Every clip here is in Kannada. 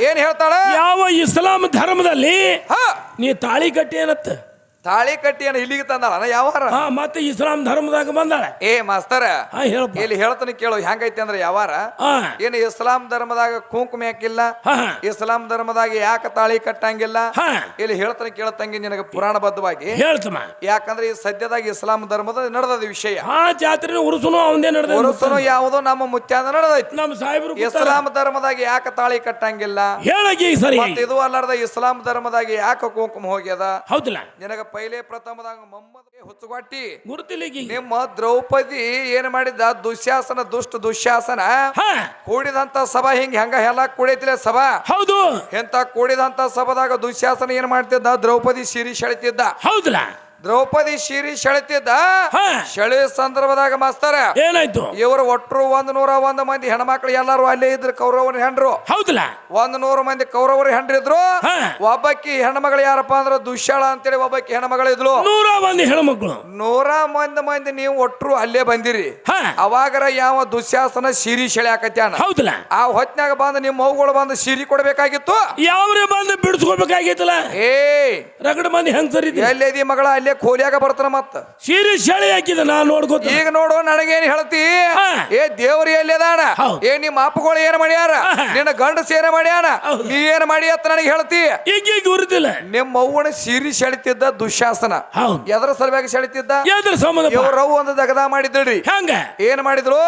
ಏನ್ ಹೇಳ್ತಾಳೆ? ಯಾವ ಇಸ್ಲಾಂ ಧರ್ಮದಲ್ಲಿ ನೀ ತಾಳಿ ಕಟ್ಟಿ ಏನತ್ತ ತಾಳಿ ಕಟ್ಟಿಯನ್ನ ಇಲ್ಲಿಗೆ ತಂದಾಳ ಯಾವಾರ ಹಾ ಮತ್ತೆ ಇಸ್ಲಾಂ ಧರ್ಮದಾಗ ಬಂದಾಳ. ಏ ಮಾಸ್ತರ ಹಾ ಹೇಳಪ್ಪ ಇಲ್ಲಿ ಹೇಳ್ತಾನೆ ಕೇಳು ಹೆಂಗೈತಿ ಅಂದ್ರೆ ಯಾವಾರ ಹಾ. ಏನು ಇಸ್ಲಾಂ ಧರ್ಮದಾಗ ಕುಂಕುಮ ಯಾಕಿಲ್ಲ? ಹಾ. ಹಾ. ಇಸ್ಲಾಂ ಧರ್ಮದಾಗ ಯಾಕೆ ತಾಳಿ ಕಟ್ಟಂಗಿಲ್ಲ? ಹಾ. ಇಲ್ಲಿ ಹೇಳ್ತಾನೆ ಕೇಳತಂಗಿ ನಿನಗೆ ಪುರಾಣಬದ್ಧವಾಗಿ. ಹೇಳ್ತಮ್ಮ. ಯಾಕಂದ್ರೆ ಈ ಸದ್ಯದಾಗ ಇಸ್ಲಾಂ ಧರ್ಮದ ನಡೆದ ವಿಷಯ. ಹಾ ಜಾತ್ರೆ ಉರುಸುನು ಅವಂದೇ ನಡೆದ ಯಾವುದೋ ನಮ್ಮ ಮುತ್ಯಾದ ನಡೆದೈತಿ. ನಮ್ಮ ಸಾಹೇಬರು ಇಸ್ಲಾಂ ಧರ್ಮದಾಗ ಯಾಕೆ ತಾಳಿ ಕಟ್ಟಂಗಿಲ್ಲ? ಹೇಳಗಿ ಸರಿ. ಮತ್ತ ಇದು ಅಲ್ಲಾರ್ದ ಇಸ್ಲಾಂ ಧರ್ಮದಾಗ ಯಾಕೆ ಕುಂಕುಮ ಹೋಗ್ಯದ? ಹೌದಿಲ್ಲ. ನಿನಗ ಪೈಲೆ ಪ್ರಥಮದಾಗ ಮಮ್ಮದ ಹುಚ್ಚುಗಾಟಿ ಗುರುತಿಲಿಗಿ ನಿಮ್ಮ ದ್ರೌಪದಿ ಏನ್ ಮಾಡಿದ ದುಶ್ಯಾಸನ ದುಷ್ಟ ದುಶ್ಯಾಸನ? ಕೂಡಿದಂತ ಸಭಾ ಹಿಂಗ ಹೆಂಗ ಎಲ್ಲ ಕೂಡೈತಿಲ್ಲ ಸಭಾ? ಹೌದು. ಎಂತ ಕೂಡಿದಂತ ಸಭಾದಾಗ ದುಶ್ಯಾಸನ ಏನ್ ಮಾಡ್ತಿದ್ದ? ದ್ರೌಪದಿ ಸಿರಿ ಸೆಳಿತಿದ್ದ. ಹೌದಿಲ್ಲ ದ್ರೌಪದಿ ಶಿರಿ ಸೆಳೆತಿದ್ದ ಶಳೆ ಸೆಳೆ ಸಂದರ್ಭದಾಗ ಮಾಸ್ತರ ಏನಾಯ್ತು? ಇವರು ಒಟ್ಟರು ಒಂದ್ ನೂರ ಒಂದ್ ಮಂದಿ ಹೆಣ್ಮಕ್ಳು ಎಲ್ಲಾರು ಅಲ್ಲೇ ಇದ್ರು ಕೌರವರ ಹೆಂಡ್ರು. ಹೌದಿಲ್ಲ? ಒಂದ್ ನೂರ ಮಂದಿ ಕೌರವರ ಹೆಂಡ್ರಿದ್ರು ಒಬ್ಬಕ್ಕಿ ಹೆಣ್ಮಗಳು ಯಾರಪ್ಪ ಅಂದ್ರ? ದುಶ್ಯಾಳ ಅಂತೇಳಿ ಒಬ್ಬಕ್ಕಿ ಹೆಣ್ಮಗಳು ಇದ್ಲು. ನೂರ ಮಂದಿ ಹೆಣ್ಮಕ್ಳು. ನೂರ ಮಂದಿ ಮಂದಿ ನೀವು ಒಟ್ಟರು ಅಲ್ಲೇ ಬಂದಿರಿ. ಅವಾಗರ ಯಾವ ದುಶ್ಯಾಸನ ಸಿರಿ ಸೆಳ್ಯಾಕತ್ಯಾನ ಹೌದಲ್ಲ? ಆ ಹೊತ್ನ್ಯಾಗ ಬಂದ ನಿಮ್ಮ ಮಗುಗಳು ಬಂದು ಸಿರಿ ಕೊಡ್ಬೇಕಾಗಿತ್ತು? ಯಾವ್ರೆ ಬಂದು ಬಿಡಿಸ್ಕೋಬೇಕಾಗಿತ್ತಲ್ಲ? ಏ ರಗಡ ಮಂದಿ ಹೆಂಗ್ ಸರಿ ಎಲ್ಲೇದಿ ಮಗಳ? ಅಲ್ಲೇ ಕೋಲಿಯಾಗ ಬರ್ತಾನ ಮತ್ತ? ಸೀರೆ ಸೆಳೆ ಹಾಕಿದ ನಾ ನೋಡ್ಕೋತ. ಈಗ ನೋಡು ನನಗೇನ್ ಹೇಳ್ತಿ. ಏ ದೇವ್ರಿ ಎಲ್ಲಿದಾನ ಅದಾಣ ಏ ನಿಮ್ಮ ಅಪ್ಪಗಳು ಏನ್ ಮಾಡ್ಯಾರ? ನಿನ್ನ ಗಂಡ ಸೇರ ಮಾಡ್ಯಾನ? ನೀ ಏನ್ ಮಾಡಿ ಅಂತ ನನಗೆ ಹೇಳ್ತಿ? ಈಗ ಗುರುತಿಲ್ಲ. ನಿಮ್ಮ ಅವ್ವನ ಸಿರಿ ಸೆಳಿತಿದ್ದ ದುಶಾಸನ ಎದ್ರ ಎದರ ಸಲುವಾಗಿ ಸೆಳಿತಿದ್ದ ಎದ್ರ ಸಂಬಂಧ ಇವ್ರವ್ ಒಂದು ದಗದ ಮಾಡಿದ್ರಿ ಹಂಗ? ಏನ್ ಮಾಡಿದ್ರು?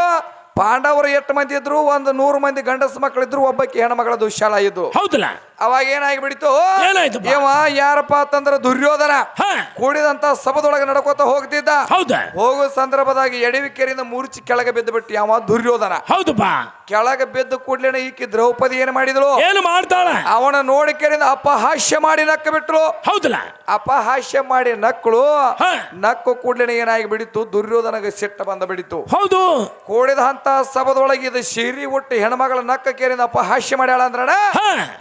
ಪಾಂಡವರು ಎಷ್ಟು ಮಂದಿ ಇದ್ರು? ಒಂದು ನೂರು ಮಂದಿ ಗಂಡಸ ಮಕ್ಕಳಿದ್ರು ಒಬ್ಬಕ್ಕೆ ಹೆಣ್ಮಗಳ ದುಶಾಲ ಇದ್ದು. ಹೌದಲ್ಲ? ಅವಾಗ ಏನಾಗಿಬಿಡಿತು? ಏನಾಯ್ತಪ್ಪ? ಇವ ಯಾರಪ್ಪ ಅಂತಂದ್ರ ದುರ್ಯೋಧನ. ಹಾ. ಕೂಡಿದಂತ ಸಭದೊಳಗೆ ನಡ್ಕೋತ ಹೋಗ್ತಿದ್ದ. ಹೌದ? ಹೋಗುವ ಸಂದರ್ಭದಾಗ ಎಡವಿಕೆರಿಂದ ಮೂರ್ಚಿ ಕೆಳಗೆ ಬಿದ್ದು ಬಿಟ್ಟು ಯಾವ ದುರ್ಯೋಧನ. ಹೌದಪ್ಪ? ಕೆಳಗೆ ಬಿದ್ದು ಕೂಡ್ಲೇನೆ ಈಕಿ ದ್ರೌಪದಿ ಏನ್ ಮಾಡಿದ್ಲು? ಏನು ಮಾಡ್ತಾಳ? ಅವನ ನೋಡಿಕೆರಿಂದ ಅಪಹಾಸ್ಯ ಮಾಡಿ ನಕ್ಕ ಬಿಟ್ರು ಹೌದಲ್ಲ? ಅಪಹಾಸ್ಯ ಮಾಡಿ ನಕ್ಕಳು ಹಾ. ನಕ್ಕು ಕೂಡ್ಲೇನೆ ಏನಾಗಿ ಬಿಡಿತು ದುರ್ಯೋಧನಗೆ ಸಿಟ್ಟ ಬಂದ ಬಿಡಿತು ಹೌದು. ಕೂಡಿದ ಅಂತ ಸಭದೊಳಗೆ ಇದು ಸಿರಿ ಹುಟ್ಟಿ ಹೆಣ್ಮಗಳ ನಕ್ಕ ಕೇರಿಂದ ಅಪಹಾಸ್ಯ ಮಾಡ್ಯಾಳ ಅಂದ್ರಣ?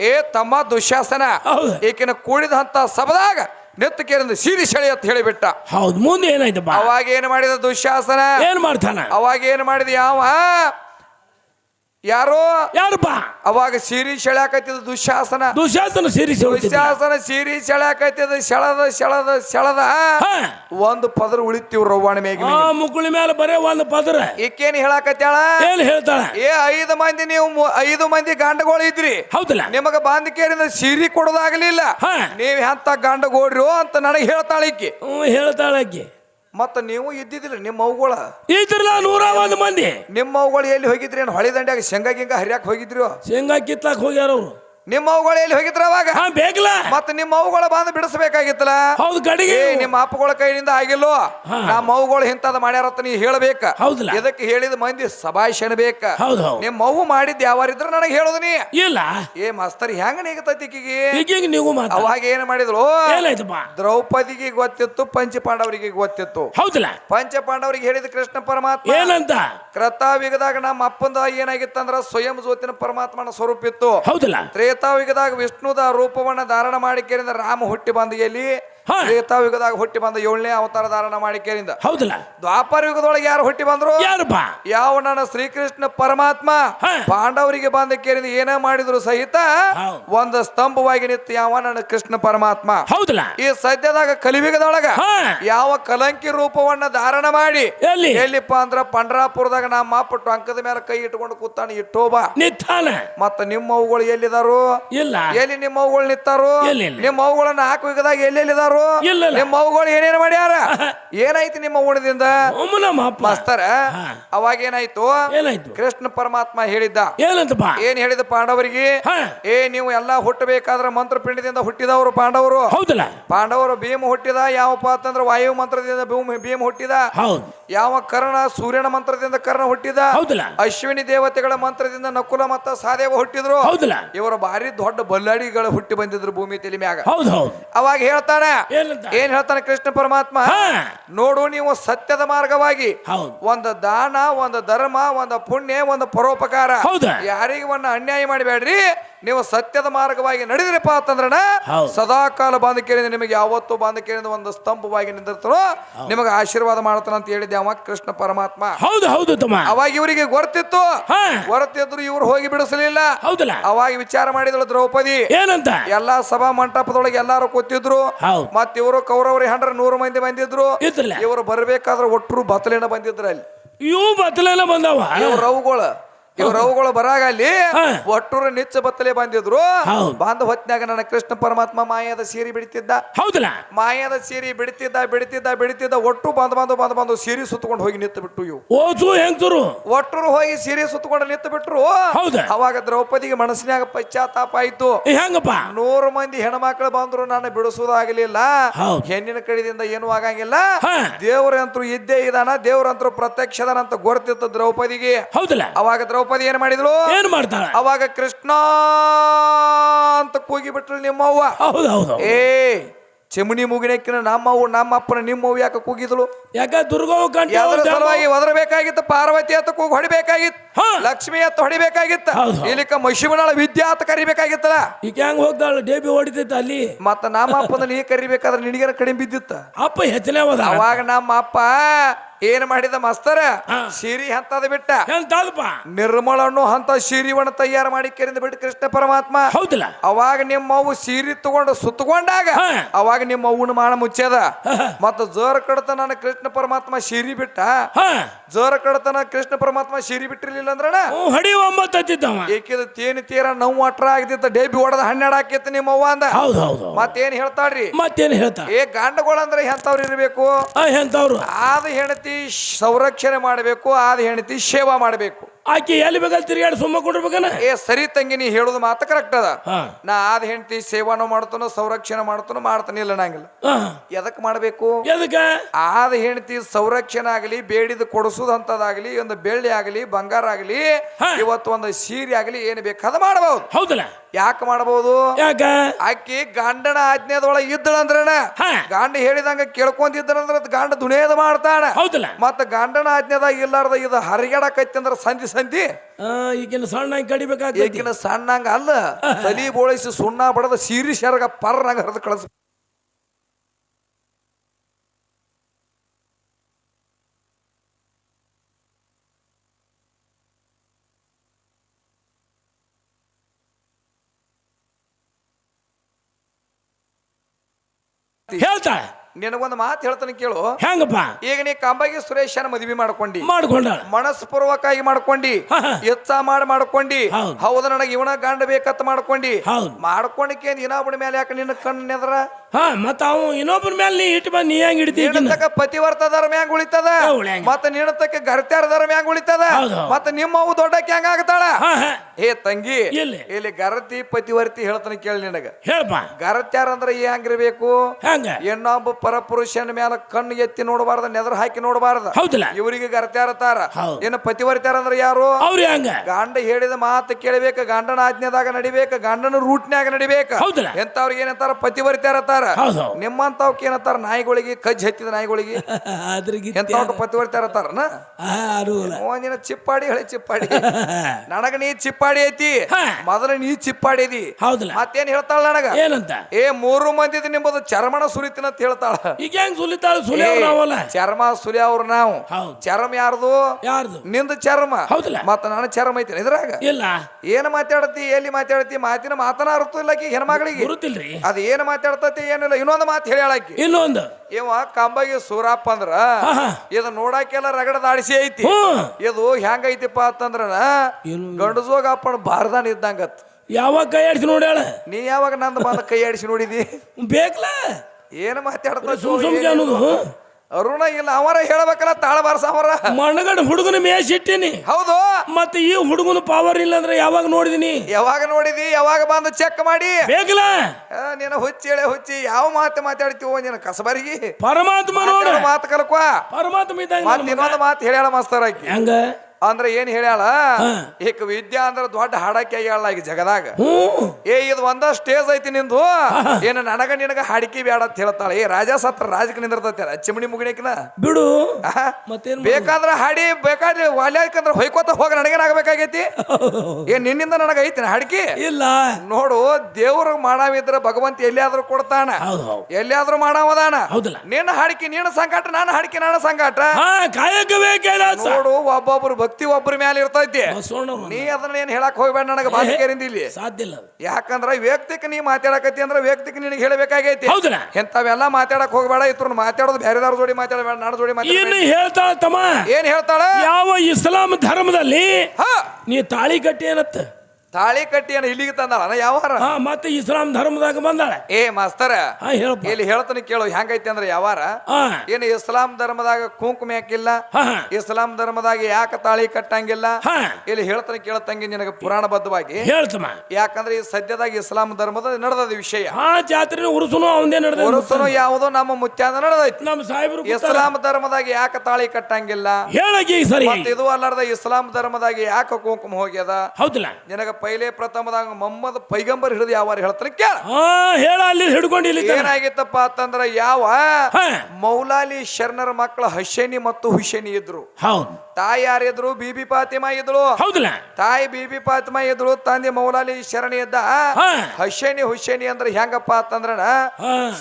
ಏ ತಮ್ಮ ದುಶಾಸನ. ಈಕಿನ ಕೂಡಿದ ಅಂತ ಸಭದಾಗ ನೆತ್ತು ಕೇರಿಂದ ಸಿರಿ ಸೆಳೆ ಅಂತ ಹೇಳಿಬಿಟ್ಟ. ಹೌದು ಮುಂದೆ ಏನಾಯ್ತು ಅವಾಗ ಏನ್ ಮಾಡಿದ ದುಶಾಸನ? ಏನ್ ಮಾಡ್ತಾನ? ಅವಾಗ ಏನ್ ಮಾಡಿದ ಯಾವ? ಯಾರು? ಯಾರಪ್ಪ ಅವಾಗ ಸೀರಿ ಸೆಳ್ಯಾಕತ್ತಿದ ದುಶಾಸನ. ದುಶಾಸನ ಸೀರಿ ದುಶ್ಯಾಸನ ಸಿರಿ ಸೆಳ್ಯಾಕತ್ತಿದ ಸೆಳದ ಸೆಳದ ಸೆಳದ. ಒಂದು ಪದರ ಉಳಿತೀವ್ ರವ್ವಾಣ ಮೇಗ ಮುಗುಳಿ ಮೇಲೆ ಬರೇ ಒಂದು ಪದರ. ಈಕೇನ್ ಹೇಳಾಕತ್ಯಾಳ? ಏನ್ ಹೇಳ್ತಾಳ? ಏ ಐದು ಮಂದಿ ನೀವು ಐದು ಮಂದಿ ಗಂಡಗಳು ಇದ್ರಿ. ಹೌದಿಲ್ಲ. ನಿಮಗ ಬಾಂಧಿಕೇರಿಂದ ಸೀರಿ ಕೊಡೋದಾಗ್ಲಿಲ್ಲ. ನೀವ್ ಎಂತ ಗಾಂಡಗೋಡ್ರಿ ಅಂತ ನನಗೆ ಹೇಳ್ತಾಳ ಈಕಿ. ಹೇಳ್ತಾಳ ಮತ್ತ ನೀವು ಇದ್ದಿದ್ರಿ ನಿಮ್ಮ ಅವುಗಳ ಇದ್ರಲ್ಲ ನೂರ ಒಂದು ಮಂದಿ. ನಿಮ್ಮ ಅವುಗಳು ಎಲ್ಲಿ ಹೋಗಿದ್ರಿ? ಏನು ಹೊಳೆ ದಂಡ್ಯಾಗ ಶೇಂಗಾ ಗಿಂಗ ಹರಿಯಾಕ ಹೋಗಿದ್ರು? ಶೇಂಗಾ ಕಿತ್ಲಾಕ್ ಹೋಗ್ಯಾರ ಅವ್ರು. ನಿಮ್ಮ ಅವುಗಳು ಎಲ್ಲಿ ಹೋಗಿದ್ರ ಅವಾಗ? ಹಾ ಬೇಕಲ್ಲ. ಮತ್ತ ನಿಮ್ಮ ಅವುಗಳ ಬಂದು ಬಿಡಿಸ್ಬೇಕಾಗಿತ್ತಲ್ಲ? ಹೌದು ಕಡೆಗೆ. ಏ ನಿಮ್ಮ ಅಪ್ಪಗಳ ಕೈಯಿಂದ ಆಗಿಲ್ಲೋ? ಹಾ. ನಮ್ಮ ಅವುಗಳು ಇಂತದ ಮಾಡ್ಯಾರತ್ತ ನೀ ಹೇಳಬೇಕ. ಹೌದಲ್ಲ. ಇದಕ್ಕೆ ಹೇಳಿದ ಮಂದಿ ಸಭಾಷಣ ಬೇಕ ಹೌದು ಹೌದು. ನಿಮ್ಮ ಅವು ಮಾಡಿದ್ ಯಾವಾರಿದ್ರ ನನಗೆ ಹೇಳೋದು ನೀ. ಇಲ್ಲ. ಏ ಮಾಸ್ತರ್ ಹೆಂಗ ನೀಗತೈತಿ ಈಕಿಗೆ? ಈಗ ನೀವು ಅವಾಗ ಏನ್ ಮಾಡಿದ್ರು? ಏನಾಯ್ತಪ್ಪ ದ್ರೌಪದಿಗೆ ಗೊತ್ತಿತ್ತು ಪಂಚ ಪಾಂಡವರಿಗೆ ಗೊತ್ತಿತ್ತು. ಹೌದಿಲ್ಲ. ಪಂಚ ಪಾಂಡವರಿಗೆ ಹೇಳಿದ ಕೃಷ್ಣ ಪರಮಾತ್ಮ. ಏನಂತ? ಕೃತಾಯುಗದಾಗ ನಮ್ಮ ಅಪ್ಪಂದ ಏನಾಗಿತ್ತಂದ್ರ ಸ್ವಯಂ ಜ್ಯೋತಿನ ಪರಮಾತ್ಮನ ಸ್ವರೂಪ ಇತ್ತು. ಹೌದಿಲ್ಲ. ತ್ರೇತಾಯುಗದಾಗ ವಿಷ್ಣುದ ರೂಪವನ್ನ ಧಾರಣ ಮಾಡಿಕೆರಿಂದ ರಾಮ ಹುಟ್ಟಿ ಬಂದ ಎಲ್ಲಿ. ತ್ರೇತಾಯುಗದಾಗ ಹುಟ್ಟಿ ಬಂದ ಏಳನೇ ಅವತಾರ ಧಾರಣ ಮಾಡಿಕೆರಿಂದ ಹೌದಲ್ಲ. ದ್ವಾಪರ ಯುಗದೊಳಗೆ ಯಾರು ಹುಟ್ಟಿ ಬಂದ್ರು? ಯಾರಪ್ಪ ಯಾವ ನನ್ನ ಶ್ರೀಕೃಷ್ಣ ಪರಮಾತ್ಮ? ಪಾಂಡವರಿಗೆ ಬಂದ ಕೇರಿಂದ ಏನೇ ಮಾಡಿದ್ರು ಸಹಿತ. ಒಂದು ಸ್ತಂಭವಾಗಿ ನಿಂತು ಯಾವ ನನ್ನ ಕೃಷ್ಣ ಪರಮಾತ್ಮ? ಹೌದಲ್ಲ. ಈ ಸದ್ಯದಾಗ ಕಲಿಯುಗದೊಳಗ ಯಾವ ಕಲಂಕಿ ರೂಪವನ್ನ ಧಾರಣ ಮಾಡಿ ಎಲ್ಲಿ? ಎಲ್ಲಿಪ್ಪ ಅಂದ್ರ ಪಂಡ್ರಾಪುರದಾಗ ನಮ್ಮ ಅಪ್ಪ ಅಂಕದ ಮೇಲೆ ಕೈ ಇಟ್ಕೊಂಡು ಕೂತಾನ ಇಟ್ಟೋಬ ನಿತ್ತಾನ ಮತ್ತ ನಿಮ್ಮ ಅವುಗಳು ಎಲ್ಲಿದಾರು? ಇಲ್ಲ. ಎಲ್ಲಿ ನಿಮ್ಮ ಅವುಗಳು ನಿಂತಾರು ನಿಮ್ಮವುಗಳ ನಾಲ್ಕು ಯುಗದಾಗ ಎಲ್ಲೆಲ್ಲಿದಾರು ಇಲ್ಲ ಇಲ್ಲ. ನಿಮ್ಮ ಅವುಗಳು ಏನೇನ್ ಮಾಡ್ಯಾರ? ಏನಾಯ್ತು ನಿಮ್ಮ ಉಣದಿಂದ ಒಮ್ಮ ನಮ್ಮ ಅಪ್ಪ ಮಾಸ್ತರ ಅವಾಗ ಏನಾಯ್ತು? ಏನಾಯ್ತು? ಕೃಷ್ಣ ಪರಮಾತ್ಮ ಹೇಳಿದ್ದ. ಏನ್ ಹೇಳಿದ ಪಾಂಡವರಿಗೆ? ಹಾ. ಏ ನೀವು ಎಲ್ಲಾ ಹುಟ್ಟಬೇಕಾದ್ರ ಮಂತ್ರಪಿಂಡದಿಂದ ಹುಟ್ಟಿದವರು ಪಾಂಡವರು. ಹೌದಲ್ಲ? ಪಾಂಡವರು ಭೀಮ ಹುಟ್ಟಿದ ಯಾವಪ್ಪ ಅಂತಂದ್ರೆ ವಾಯು ಮಂತ್ರದಿಂದ ಭೀಮ ಭೀಮ ಹುಟ್ಟಿದ. ಹೌದು. ಯಾವ ಕರ್ಣ ಸೂರ್ಯನ ಮಂತ್ರದಿಂದ ಕರ್ಣ ಹುಟ್ಟಿದ. ಹೌದಿಲ್ಲ? ಅಶ್ವಿನಿ ದೇವತೆಗಳ ಮಂತ್ರದಿಂದ ನಕುಲ ಮತ್ತ ಸಾದೇವ ಹುಟ್ಟಿದ್ರು. ಹೌದಿಲ್ಲ? ಇವರು ಭಾರಿ ದೊಡ್ಡ ಬಲ್ಲಾಡಿಗಳು ಹುಟ್ಟಿ ಬಂದಿದ್ರು ಭೂಮಿ ತಲೆ ಮ್ಯಾಗ. ಹೌದು ಹೌದು. ಅವಾಗ ಹೇಳ್ತಾನೆ ಏನ್ ಹೇಳ್ತಾನೆ ಕೃಷ್ಣ ಪರಮಾತ್ಮ? ನೋಡು ನೀವು ಸತ್ಯದ ಮಾರ್ಗವಾಗಿ ಒಂದು ದಾನ ಒಂದು ಧರ್ಮ ಒಂದು ಪುಣ್ಯ ಒಂದು ಪರೋಪಕಾರ ಯಾರಿಗೆ ಒಂದು ಅನ್ಯಾಯ ಮಾಡಬೇಡ್ರಿ. ನೀವು ಸತ್ಯದ ಮಾರ್ಗವಾಗಿ ನಡೆದ್ರಪ್ಪ ಅಂತಂದ್ರನ ಸದಾಕಾಲ ಸದಾ ಕಾಲ ಬಾಂಧಕೇರಿಂದ ನಿಮಗೆ ಯಾವತ್ತೂ ಬಾಂಧಕೇರಿಂದ ಒಂದು ಸ್ತಂಭವಾಗಿ ನಿಂದಿರ್ತಾನೋ ನಿಮಗೆ ಆಶೀರ್ವಾದ ಮಾಡ್ತಾನ ಅಂತ ಹೇಳಿದ್ದೆ ಅವ ಕೃಷ್ಣ ಪರಮಾತ್ಮ. ಹೌದು ಹೌದು ಅವಾಗ ಇವರಿಗೆ ಗೊತ್ತಿತ್ತು. ಹಾ. ಗೊತ್ತಿದ್ರು ಇವ್ರು ಹೋಗಿ ಬಿಡಿಸಲಿಲ್ಲ. ಹೌದಲ್ಲ. ಅವಾಗ ವಿಚಾರ ಮಾಡಿದಳು ದ್ರೌಪದಿ. ಏನಂತ? ಎಲ್ಲಾ ಸಭಾ ಮಂಟಪದೊಳಗೆ ಎಲ್ಲಾರು ಕೂತಿದ್ರು. ಮತ್ತ ಮತ್ ಇವರು ಕೌರವರಿ ಹಂಡ್ರ ನೂರು ಮಂದಿ ಬಂದಿದ್ರು. ಇವರು ಬರ್ಬೇಕಾದ್ರೆ ಒಟ್ಟರು ಬತ್ತಲಿನ ಬಂದಿದ್ರು ಅಲ್ಲಿ. ಇವು ಬತ್ತಲೆಲ್ಲ ಬಂದಾವ. ರವುಗಳು. ಇವ್ ಅವುಗಳು ಬರಾಗ ಅಲ್ಲಿ ಒಟ್ಟೂರು ನಿಚ್ಚ ಬತ್ತಲೆ ಬಂದಿದ್ರು. ಬಂದ ಹೊತ್ತಿನಾಗ ನನ್ನ ಕೃಷ್ಣ ಪರಮಾತ್ಮ ಮಾಯದ ಸೀರೆ ಬಿಡ್ತಿದ್ದ. ಹೌದಲ್ಲ? ಮಾಯದ ಸೀರೆ ಬಿಡ್ತಿದ್ದ ಬಿಡ್ತಿದ್ದ ಬಿಡ್ತಿದ್ದ ಒಟ್ಟು ಬಂದು ಬಂದು ಬಂದು ಬಂದು ಸೀರೆ ಸುತ್ತಕೊಂಡು ಹೋಗಿ ನಿಂತು ಬಿಟ್ಟು ಇವು. ಒಟ್ಟರು ಹೋಗಿ ಸೀರೆ ಸುತ್ತಕೊಂಡು ನಿಂತು ಬಿಟ್ರು. ಅವಾಗ ದ್ರೌಪದಿಗೆ ಮನಸ್ಸಿನಾಗ ಪಶ್ಚಾತ್ತಾಪ ಆಯ್ತು. ಹೆಂಗಪ್ಪ? ನೂರು ಮಂದಿ ಹೆಣ್ಮಕ್ಳು ಬಂದ್ರು ನಾನು ಬಿಡಿಸೋದಾಗಲಿಲ್ಲ. ಹೆಣ್ಣಿನ ಕಡೆಯಿಂದ ಏನು ಆಗಂಗಿಲ್ಲ. ದೇವರಂತ್ರು ಇದ್ದೇ ಇದಾನ ದೇವ್ರಂತರು ಪ್ರತ್ಯಕ್ಷದಾನ ಅಂತ ಗೊರ್ತಿತ್ತು ದ್ರೌಪದಿಗೆ. ಹೌದಲ್ಲ? ಅವಾಗ ದ್ರೌಪದಿ ಏನ್ ಮಾಡಿದ್ಲು ಏನ್ ಮಾಡ್ತಾಳ? ಅವಾಗ ಕೃಷ್ಣ ಅಂತ ಕೂಗಿ ಬಿಟ್ರು ನಿಮ್ಮವ್ವ. ಹೌದು ಹೌದು ಏ ಚಿಮಣಿ ಮುಗಿನಕ್ಕಿನ ನಮ್ಮವ್ವ ನಮ್ಮಪ್ಪನ ನಿಮ್ಮವ್ವ ಯಾಕೆ ಕೂಗಿದ್ಲು ಯಾಕ ದುರ್ಗವ್ ಸಲುವಾಗಿ ಒದರಬೇಕಾಗಿತ್ತು ಪಾರ್ವತಿ ಅತ್ತ ಕೂಗಿ ಹೊಡಿಬೇಕಾಗಿತ್ತು ಲಕ್ಷ್ಮಿ ಅತ್ತ ಹೊಡಿಬೇಕಾಗಿತ್ತ. ಇಲ್ಲಿಕ ಮಶಿಮನಾಳ ವಿದ್ಯಾ ಅತ್ತ ಕರಿಬೇಕಾಗಿತ್ತಲ್ಲ? ಈಗ ಹೆಂಗ್ ಹೋಗ್ದಾಳ? ಡೇಬಿ ಹೊಡಿತೈತ ಅಲ್ಲಿ. ಮತ್ತ ನಮ್ಮ ಅಪ್ಪನ ನೀ ಕರಿಬೇಕಾದ್ರೆ ನಿನಗೇನ ಕಡಿಮೆ ಬಿದ್ದಿತ್ತ? ಅಪ್ಪ ಹೆಚ್ಚನೇ ಅವಾಗ ನಮ್ಮ ಅಪ್ಪ ಏನ್ ಮಾಡಿದ ಮಸ್ತರ. ಸಿರಿ ಹಂತದ ಬಿಟ್ಟ. ಎಂತದಪ್ಪ ನಿರ್ಮಲನ್ನು ಹಂತ ಸಿರಿವನ್ನ ತಯಾರು ಮಾಡಿ ಕೆರಿಂದ ಬಿಟ್ಟು ಕೃಷ್ಣ ಪರಮಾತ್ಮ. ಹೌದಿಲ್ಲ. ಅವಾಗ ನಿಮ್ಮ ಅವು ಸೀರೆ ತಗೊಂಡು ಸುತ್ತಕೊಂಡಾಗ. ಅವಾಗ ನಿಮ್ಮ ಅವ್ವನ ಮಾಣ ಮುಚ್ಚದ. ಮತ್ತ ಜೋರ ಕಡತ ನನ್ನ ಕೃಷ್ಣ ಪರಮಾತ್ಮ ಸಿರಿ ಬಿಟ್ಟ. ಜೋರ ಕಡತನ ಕೃಷ್ಣ ಪರಮಾತ್ಮ ಸಿರಿ ಬಿಟ್ಟಿರ್ಲಿಲ್ಲ ಅಂದ್ರಣ? ಹಡಿ ಒಂಬತ್ತು ಹತ್ತಿದ್ದವ. ಏಕಿದ ತೇನಿ ತೀರ ನೋವು ಅಟ್ರ ಆಗಿದ್ದ ಡೇಬಿ ಹೊಡೆದ ಹನ್ನೆರಡು ಹಾಕಿತ್ತು ನಿಮ್ಮ ಅವ್ವ ಅಂದ. ಹೌದು ಹೌದು ಮತ್ತೇನ್ ಹೇಳ್ತಾಳ್ರಿ? ಮತ್ತೇನ್ ಹೇಳ್ತಾ ಏ ಗಂಡಗಳಂದ್ರೆ ಎಂತವ್ರು ಇರಬೇಕು? ಇರ್ಬೇಕು ಎಂತವ್ರು ಆದ ಸಂರಕ್ಷಣೆ ಮಾಡಬೇಕು ಆದ ಹೆಂಡತಿ ಸೇವಾ ಮಾಡಬೇಕು. ಆಕಿ ಎಲ್ಲಿ ಬೇಕಲ್ಲಿ ತಿರುಗಾಡಿ ಸುಮ್ಮ ಕೊಡ್ಬೇಕನ ಏ ಸರಿ ತಂಗಿ ನೀ ಹೇಳೋದು ಮಾತ್ರ ಕರೆಕ್ಟ್ ಅದ. ಹಾ. ನಾ ಆದ ಹೆಂಡತಿ ಸೇವಾನು ಮಾಡ್ತಾನೋ ಸಂರಕ್ಷಣೆ ಮಾಡ್ತಾನೋ ಮಾಡ್ತಾನೆ ಇಲ್ಲ ನಂಗಿಲ್ಲ. ಹಾ. ಎದಕ್ ಮಾಡಬೇಕು? ಎದಕ್ಕ? ಆದ ಹೆಂಡತಿ ಸಂರಕ್ಷಣೆ ಆಗಲಿ ಬೇಡಿದ ಕೊಡಿಸುದಂತದಾಗ್ಲಿ ಒಂದು ಬೆಳ್ಳಿ ಆಗಲಿ ಬಂಗಾರ ಆಗಲಿ ಹಾ. ಇವತ್ತು ಒಂದು ಸೀರೆ ಆಗಲಿ ಏನು ಬೇಕಾದ ಮಾಡಬಹುದು ಹೌದಲ್ಲ? ಯಾಕೆ ಮಾಡಬಹುದು ಯಾಕ? ಆಕಿ ಗಂಡನ ಆಜ್ಞೆದೊಳಗೆ ಇದ್ದಳಂದ್ರನ? ಹಾ. ಗಂಡ ಹೇಳಿದಂಗ ಕೇಳ್ಕೊಂತಿದ್ದರಂದ್ರ ಗಂಡ ದುಣಿಯದ ಮಾಡ್ತಾನ. ಹೌದಲ್ಲ? ಮತ್ತ ಗಂಡನ ಆಜ್ಞೆದಾಗ ಇಲ್ಲಾರ್ದ ಇದು ಹರಿಗಡಕೈತಿ ಅಂದ್ರ ಸಂಧಿ ಸಂಧಿ ಆ, ಈಗಿನ ಸಣ್ಣ ಕಡಿಬೇಕಾಗ್ತೈತಿ ಈಗಿನ ಸಣ್ಣಂಗ ಅಲ್ಲ ತಲಿ ಬೋಳಿಸಿ ಸುಣ್ಣ ಬಡದ ಸೀರಿ ಶರ್ಗ ಪರ್ರಂಗ ಹರಿದು ಕಳಿಸ್ ಹೇಳ್ತಾಳ ನಿನಗೊಂದು ಮಾತು ಹೇಳ್ತಾನೆ ಕೇಳು. ಹೆಂಗಪ್ಪ? ಈಗ ನೀ ಕಂಬಗಿ ಸುರೇಶನ ಮದುವೆ ಮಾಡ್ಕೊಂಡಿ. ಮಾಡ್ಕೊಂಡಾಳ? ಮನಸ್ಪೂರ್ವಕವಾಗಿ ಮಾಡ್ಕೊಂಡಿ. ಹಾ, ಹಾ. ಎಚ್ಚ ಮಾಡಿ ಮಾಡ್ಕೊಂಡಿ. ಹೌದು. ನನಗೆ ಇವನ ಗಂಡ ಬೇಕತ್ ಮಾಡ್ಕೊಂಡಿ. ಮಾಡ್ಕೊಂಡಕ್ಕೆ ಬಿಡ ಮೇಲೆ ಯಾಕೆ ನಿನ್ನ ಕಣ್ಣು ನೆದ್ರ? ಹಾ ಮತ್ತ ಅವ ಇನ್ನೊಬ್ಬರ ಮೇಲೆ ನೀ ಇಟ್ಟು ಬಂದ್ ನೀ ಹೆಂಗ್ ಹಿಡಿತಿ ನಿನ್ನತಕ್ಕ ಪತಿವರ್ತ ಧರ್ಮ ಹೆಂಗ್ ಉಳಿತದ? ಉಳ್ಯಾಂಗ. ಮತ್ತ ನಿನ್ನತಕ್ಕ ಗರ್ತ್ಯಾರದಾರ ಮ್ಯಾಂಗ್ ಉಳಿತದ? ಹೌದು. ಮತ್ತ ನಿಮ್ಮ ಅವು ದೊಡ್ಡಕ್ಕೆ ಹೆಂಗ ಆಗ್ತಾಳ? ಹಾ ಹಾ. ಏ ತಂಗಿ ಎಲ್ಲಿ? ಇಲ್ಲಿ ಗರತಿ ಪತಿವರ್ತಿ ಹೇಳ್ತಾನೆ ಕೇಳಿ ನಿನಗ. ಹೇಳಪ್ಪ ಗರತ್ಯಾರ ಅಂದ್ರೆ ಹೆಂಗಿರ್ಬೇಕು? ಹೆಂಗ? ಇನ್ನೊಬ್ಬ ಪರಪುರುಷನ ಮೇಲೆ ಕಣ್ಣು ಎತ್ತಿ ನೋಡಬಾರ್ದ ನೆದ್ರ ಹಾಕಿ ನೋಡಬಾರ್ದ? ಹೌದಲ್ಲ. ಇವರಿಗೆ ಗರತ್ಯಾರತಾರ ಹೌದು. ಇನ್ನು ಪತಿವರ್ತ್ಯಾರ ಅಂದ್ರೆ ಯಾರು? ಅವ್ರು ಹೆಂಗ? ಗಂಡ ಹೇಳಿದ ಮಾತು ಕೇಳಬೇಕು ಗಂಡನ ಆಜ್ಞೆದಾಗ ನಡಿಬೇಕು ಗಂಡನ ರೂಟ್ನ್ಯಾಗ ನಡಿಬೇಕು. ಹೌದಲ್ಲ. ಎಂತವ್ರಿಗೆ ಏನಂತಾರ ಪತಿವರ್ತ್ಯಾರತಾರ ಹೌದು. ನಿಮ್ಮಂತವ್ಕ ಏನತ್ತಾರ ನಾಯಿಗಳಿಗೆ ಕಜ್ಜಿ ಹತ್ತಿದ ನಾಯಿಗಳಿಗೆ? ಅದ್ರಿಗೆ ಎಂತವ್ಕ ಪತಿವರ್ತ್ಯಾರತಾರನ ಅರುಲ್ಲ ಒಂದಿನ ಚಿಪ್ಪಾಡಿ ಹಳೆ ಚಿಪ್ಪಾಡಿ. ನನಗ ನೀ ಚಿಪ್ಪಾಡಿ ಐತಿ ಮೊದಲ ಮೊದಲು ನೀ ಚಿಪ್ಪಾಡಿ ಹೌದಲ್ಲ. ಮತ್ತೇನ್ ಹೇಳ್ತಾಳ ನನಗ? ಏನಂತ? ಏ ಮೂರು ಮಂದಿದ ನಿಮ್ಮದು ಚರ್ಮಣ ಸುರಿತಿನ ಅಂತ ಹೇಳ್ತಾಳ. ಈಗ ಹೆಂಗ್ ಸುಲಿತಾಳ ಸುಲಿ ಏ, ನಾವಲ್ಲ. ಚರ್ಮ ನಾವು. ಹೌದು. ಚರ್ಮ ಯಾರ್ದು? ಯಾರ್ದು? ನಿಂದ ಚರ್ಮ. ಹೌದಲ್ಲ. ಮತ್ತ ನಾನು ಚರ್ಮ ಐತಿ ಇದ್ರಾಗ ಇಲ್ಲ. ಏನ್ ಮಾತಾಡತಿ ಎಲ್ಲಿ ಮಾತಾಡತಿ? ಮಾತಿನ ಮಾತನ ಅರ್ಥ ಇಲ್ಲ ಆಕಿ ಹೆಣ್ಮಗಳಿಗೆ. ಗುರುತಿಲ್ರಿ. ಅದ ಏನ್ ಮಾತಾಡ್ತತಿ? ಏನಿಲ್ಲ ಇನ್ನೊಂದು ಮಾತು ಹೇಳಾಕಿ ಇನ್ನೊಂದು. ಇವ ಕಂಬಗಿ ಸೂರಪ್ಪ ಅಂದ್ರ. ಇದು ನೋಡಾಕೆಲ್ಲ ರಗಡ ಆಡಿಸಿ ಐತಿ. ಇದು ಹೆಂಗೈತಿಪ್ಪ ಅಂತಂದ್ರ ಗಂಡಸೋಗ ಅಪ್ಪನ ಬಾರ್ದಾನ ಇದ್ದಂಗತ್. ಯಾವಾಗ ಕೈ ಆಡ್ಸಿ ನೋಡ್ಯಾಳ? ನೀ ಯಾವಾಗ ನಂದು ಬಂದ ಕೈ ಆಡಿಸಿ ನೋಡಿದಿ? ಬೇಕಲ್ಲ ಏನು ಮಾತಾಡ್ತಾ ಅರುಣ ಇಲ್ಲ ಅವರ ಹೇಳ್ಬೇಕಲ್ಲ ತಾಳ ಬಾರ್ಸ ಅವರ. ಮಣ್ಣಗಡ ಹುಡುಗನ ಮೇಸಿಟ್ಟಿನಿ ಇಟ್ಟಿನಿ. ಹೌದು. ಮತ್ತೆ ಈ ಹುಡುಗನ ಪವರ್ ಇಲ್ಲ ಅಂದ್ರೆ ಯಾವಾಗ ನೋಡಿದೀನಿ? ಯಾವಾಗ ನೋಡಿದಿ? ಯಾವಾಗ ಬಂದು ಚೆಕ್ ಮಾಡಿ. ಬೇಕಲ್ಲ? ನೀನ ಹುಚ್ಚಿ ಹೇಳೆ ಹುಚ್ಚಿ ಯಾವ ಮಾತು ಮಾತಾಡ್ತೀವೋ ನೀನು ಕಸಬರಿಗೆ. ಪರಮಾತ್ಮ ನೋಡ. ಮಾತು ಕಲ್ಕೋ. ಪರಮಾತ್ಮ ಇದ್ದಂಗ ಇನ್ನೊಂದು ಮಾತು ಹೇಳ ಮಾಸ್ತಾರ ಹೆಂಗ? ಅಂದ್ರೆ ಏನ್ ಹೇಳ್ಯಾಳ? ಈಕ ಈಗ ವಿದ್ಯಾ ಅಂದ್ರ ದೊಡ್ಡ ಹಾಡಕ್ಕೆ ಆಗ್ಯಾಳ ಈಗ ಜಗದಾಗ. ಏ ಇದು ಒಂದ ಸ್ಟೇಜ್ ಐತಿ ನಿಂದು. ಏನ ನನಗ ನಿನಗ ಹಾಡಿಕೆ ಬೇಡ ಅಂತ ಹೇಳ್ತಾಳೆ. ಏ ರಾಜ ಸತ್ರ ರಾಜಕ್ಕೆ ನಿಂದಿರ್ತೈತೆ ಚಿಮಣಿ ಮುಗಿಣಿಕಿನ? ಬಿಡು? ಬೇಕಾದ್ರ ಹಾಡಿ ಬೇಕಾದ್ರೆ ವಾಲ್ಯಾಕಂದ್ರ ಹೊಯ್ಕೋತ ಹೋಗ ನನಗೇನಾಗಬೇಕಾಗೈತಿ ಏನ್ ನಿನ್ನಿಂದ ನನಗ ಐತಿ ಹಾಡಿಕೆ? ಇಲ್ಲ. ನೋಡು ದೇವ್ರ ಮಾಡಾವಿದ್ರ ಭಗವಂತ ಎಲ್ಲಿಯಾದ್ರೂ ಕೊಡ್ತಾನ. ಎಲ್ಲಿಯಾದ್ರೂ ಮಾಡಾವದಾನ. ನಿನ್ನ ಹಾಡಿಕೆ ನೀನು ಸಂಕಟ ನಾನು ಹಾಡಿಕೆ ನಾನು ಸಂಕಟ. ನೋಡು ಒಬ್ಬೊಬ್ರು ಭಕ್ತಿ ಒಬ್ಬರ ಮೇಲೆ ಇರ್ತೈತಿ. ಬಸವಣ್ಣವ್ರು ನೀ ಅದನ್ನ ಏನ್ ಹೇಳಕ್ ಹೋಗ್ಬೇಡ ನನಗೆ ಬಾಧಿಕೇರಿಂದ ಇಲ್ಲಿ. ಸಾಧ್ಯ ಇಲ್ಲ. ಯಾಕಂದ್ರ ವ್ಯಕ್ತಿಕ್ ನೀ ಮಾತಾಡಕತ್ತಿ ಅಂದ್ರ ವ್ಯಕ್ತಿಕ್ ನಿನಗೆ ಹೇಳಬೇಕಾಗೈತಿ. ಹೌದಲ್ಲ ಇಂಥವೆಲ್ಲ ಮಾತಾಡಕ್ ಹೋಗ್ಬೇಡ ಇತ್ರ ಮಾತಾಡೋದು ಬೇರೆದವ್ರ ಜೋಡಿ ಮಾತಾಡಬೇಡ ನಾಡ ಜೋಡಿ ಮಾತಾಡ ಹೇಳ್ತಾಳ ತಮ್ಮ. ಏನ್ ಹೇಳ್ತಾಳ? ಯಾವ ಇಸ್ಲಾಂ ಧರ್ಮದಲ್ಲಿ ಹ. ನೀ ತಾಳಿ ಕಟ್ಟಿ ಏನತ್ತ? ತಾಳಿ ಕಟ್ಟಿಯನ್ನು ಏನ ಇಲ್ಲಿಗೆ ತಂದಾಳ ಯಾವಾರ ಹಾ ಮತ್ತೆ ಇಸ್ಲಾಂ ಧರ್ಮದಾಗ ಬಂದಾಳೆ. ಏ ಮಾಸ್ತರ ಹಾ ಹೇಳಪ್ಪ. ಇಲ್ಲಿ ಹೇಳ್ತಾನೆ ಕೇಳು ಹೆಂಗೈತಿ ಅಂದ್ರೆ ಯಾವಾರ ಹಾ. ಏನು ಇಸ್ಲಾಂ ಧರ್ಮದಾಗ ಕುಂಕುಮ ಯಾಕಿಲ್ಲ ಹಾ. ಹಾ ಇಸ್ಲಾಂ ಧರ್ಮದಾಗ ಯಾಕ ತಾಳಿ ಕಟ್ಟಂಗಿಲ್ಲ? ಹಾ. ಇಲ್ಲಿ ಹೇಳ್ತಾನೆ ಕೇಳತಂಗಿ ನಿನಗೆ ಪುರಾಣಬದ್ಧವಾಗಿ. ಹೇಳ್ತಮ್ಮ. ಯಾಕಂದ್ರೆ ಈ ಸದ್ಯದಾಗ ಇಸ್ಲಾಂ ಧರ್ಮದ ನಡೆದ ವಿಷಯ. ಹಾ ಜಾತ್ರೆ ಉರುಸುನು ಅವಂದೇ ನಡೆದ ಯಾವುದೋ ನಮ್ಮ ಮುತ್ಯಾದ ನಡೆದೈತಿ. ನಮ್ಮ ಸಾಹೇಬರು ಕೂತಾರ. ಇಸ್ಲಾಂ ಧರ್ಮದಾಗ ಯಾಕ ತಾಳಿ ಕಟ್ಟಂಗಿಲ್ಲ? ಹೇಳಗಿ ಸರಿ. ಮತ್ತ ಇದು ಅಲ್ಲಾರ್ದ ಇಸ್ಲಾಂ ಧರ್ಮದಾಗ ಯಾಕ ಕುಂಕುಮ ಹೋಗ್ಯದ? ಹೌದಿಲ್ಲ. ನಿನಗ ಪೈಲೆ ಪ್ರಥಮದಾಗ ಮೊಹಮ್ಮದ್ ಪೈಗಂಬರ್ ಹಿಡಿದು ಯಾವ ಹೇಳ್ತಾನೆ ಕೇಳ. ಹೇಳ ಅಲ್ಲಿ ಹಿಡ್ಕೊಂಡು ಇಲ್ಲಿ ತನ. ಏನಾಗಿತ್ತಪ್ಪ ಅಂತಂದ್ರೆ ಯಾವ ಹಾ. ಮೌಲಾಲಿ ಶರಣರ ಮಕ್ಕಳ ಹಶೇನಿ ಮತ್ತು ಹುಶೇನಿ ಇದ್ರು. ಹೌದು. ತಾಯಿ ಯಾರಿದ್ರು ಬಿಬಿ ಪಾತಿಮಾ ಇದ್ಳು. ಹೌದಲ್ಲ. ತಾಯಿ ಬಿಬಿ ಪಾತಿಮಾ ಇದ್ಳು ತಂದೆ ಮೌಲಾಲಿ ಶರಣಿ ಇದ್ದ. ಹಶೇನಿ ಹುಶೇನಿ ಅಂದ್ರೆ ಹೆಂಗಪ್ಪ ಅಂತಂದ್ರ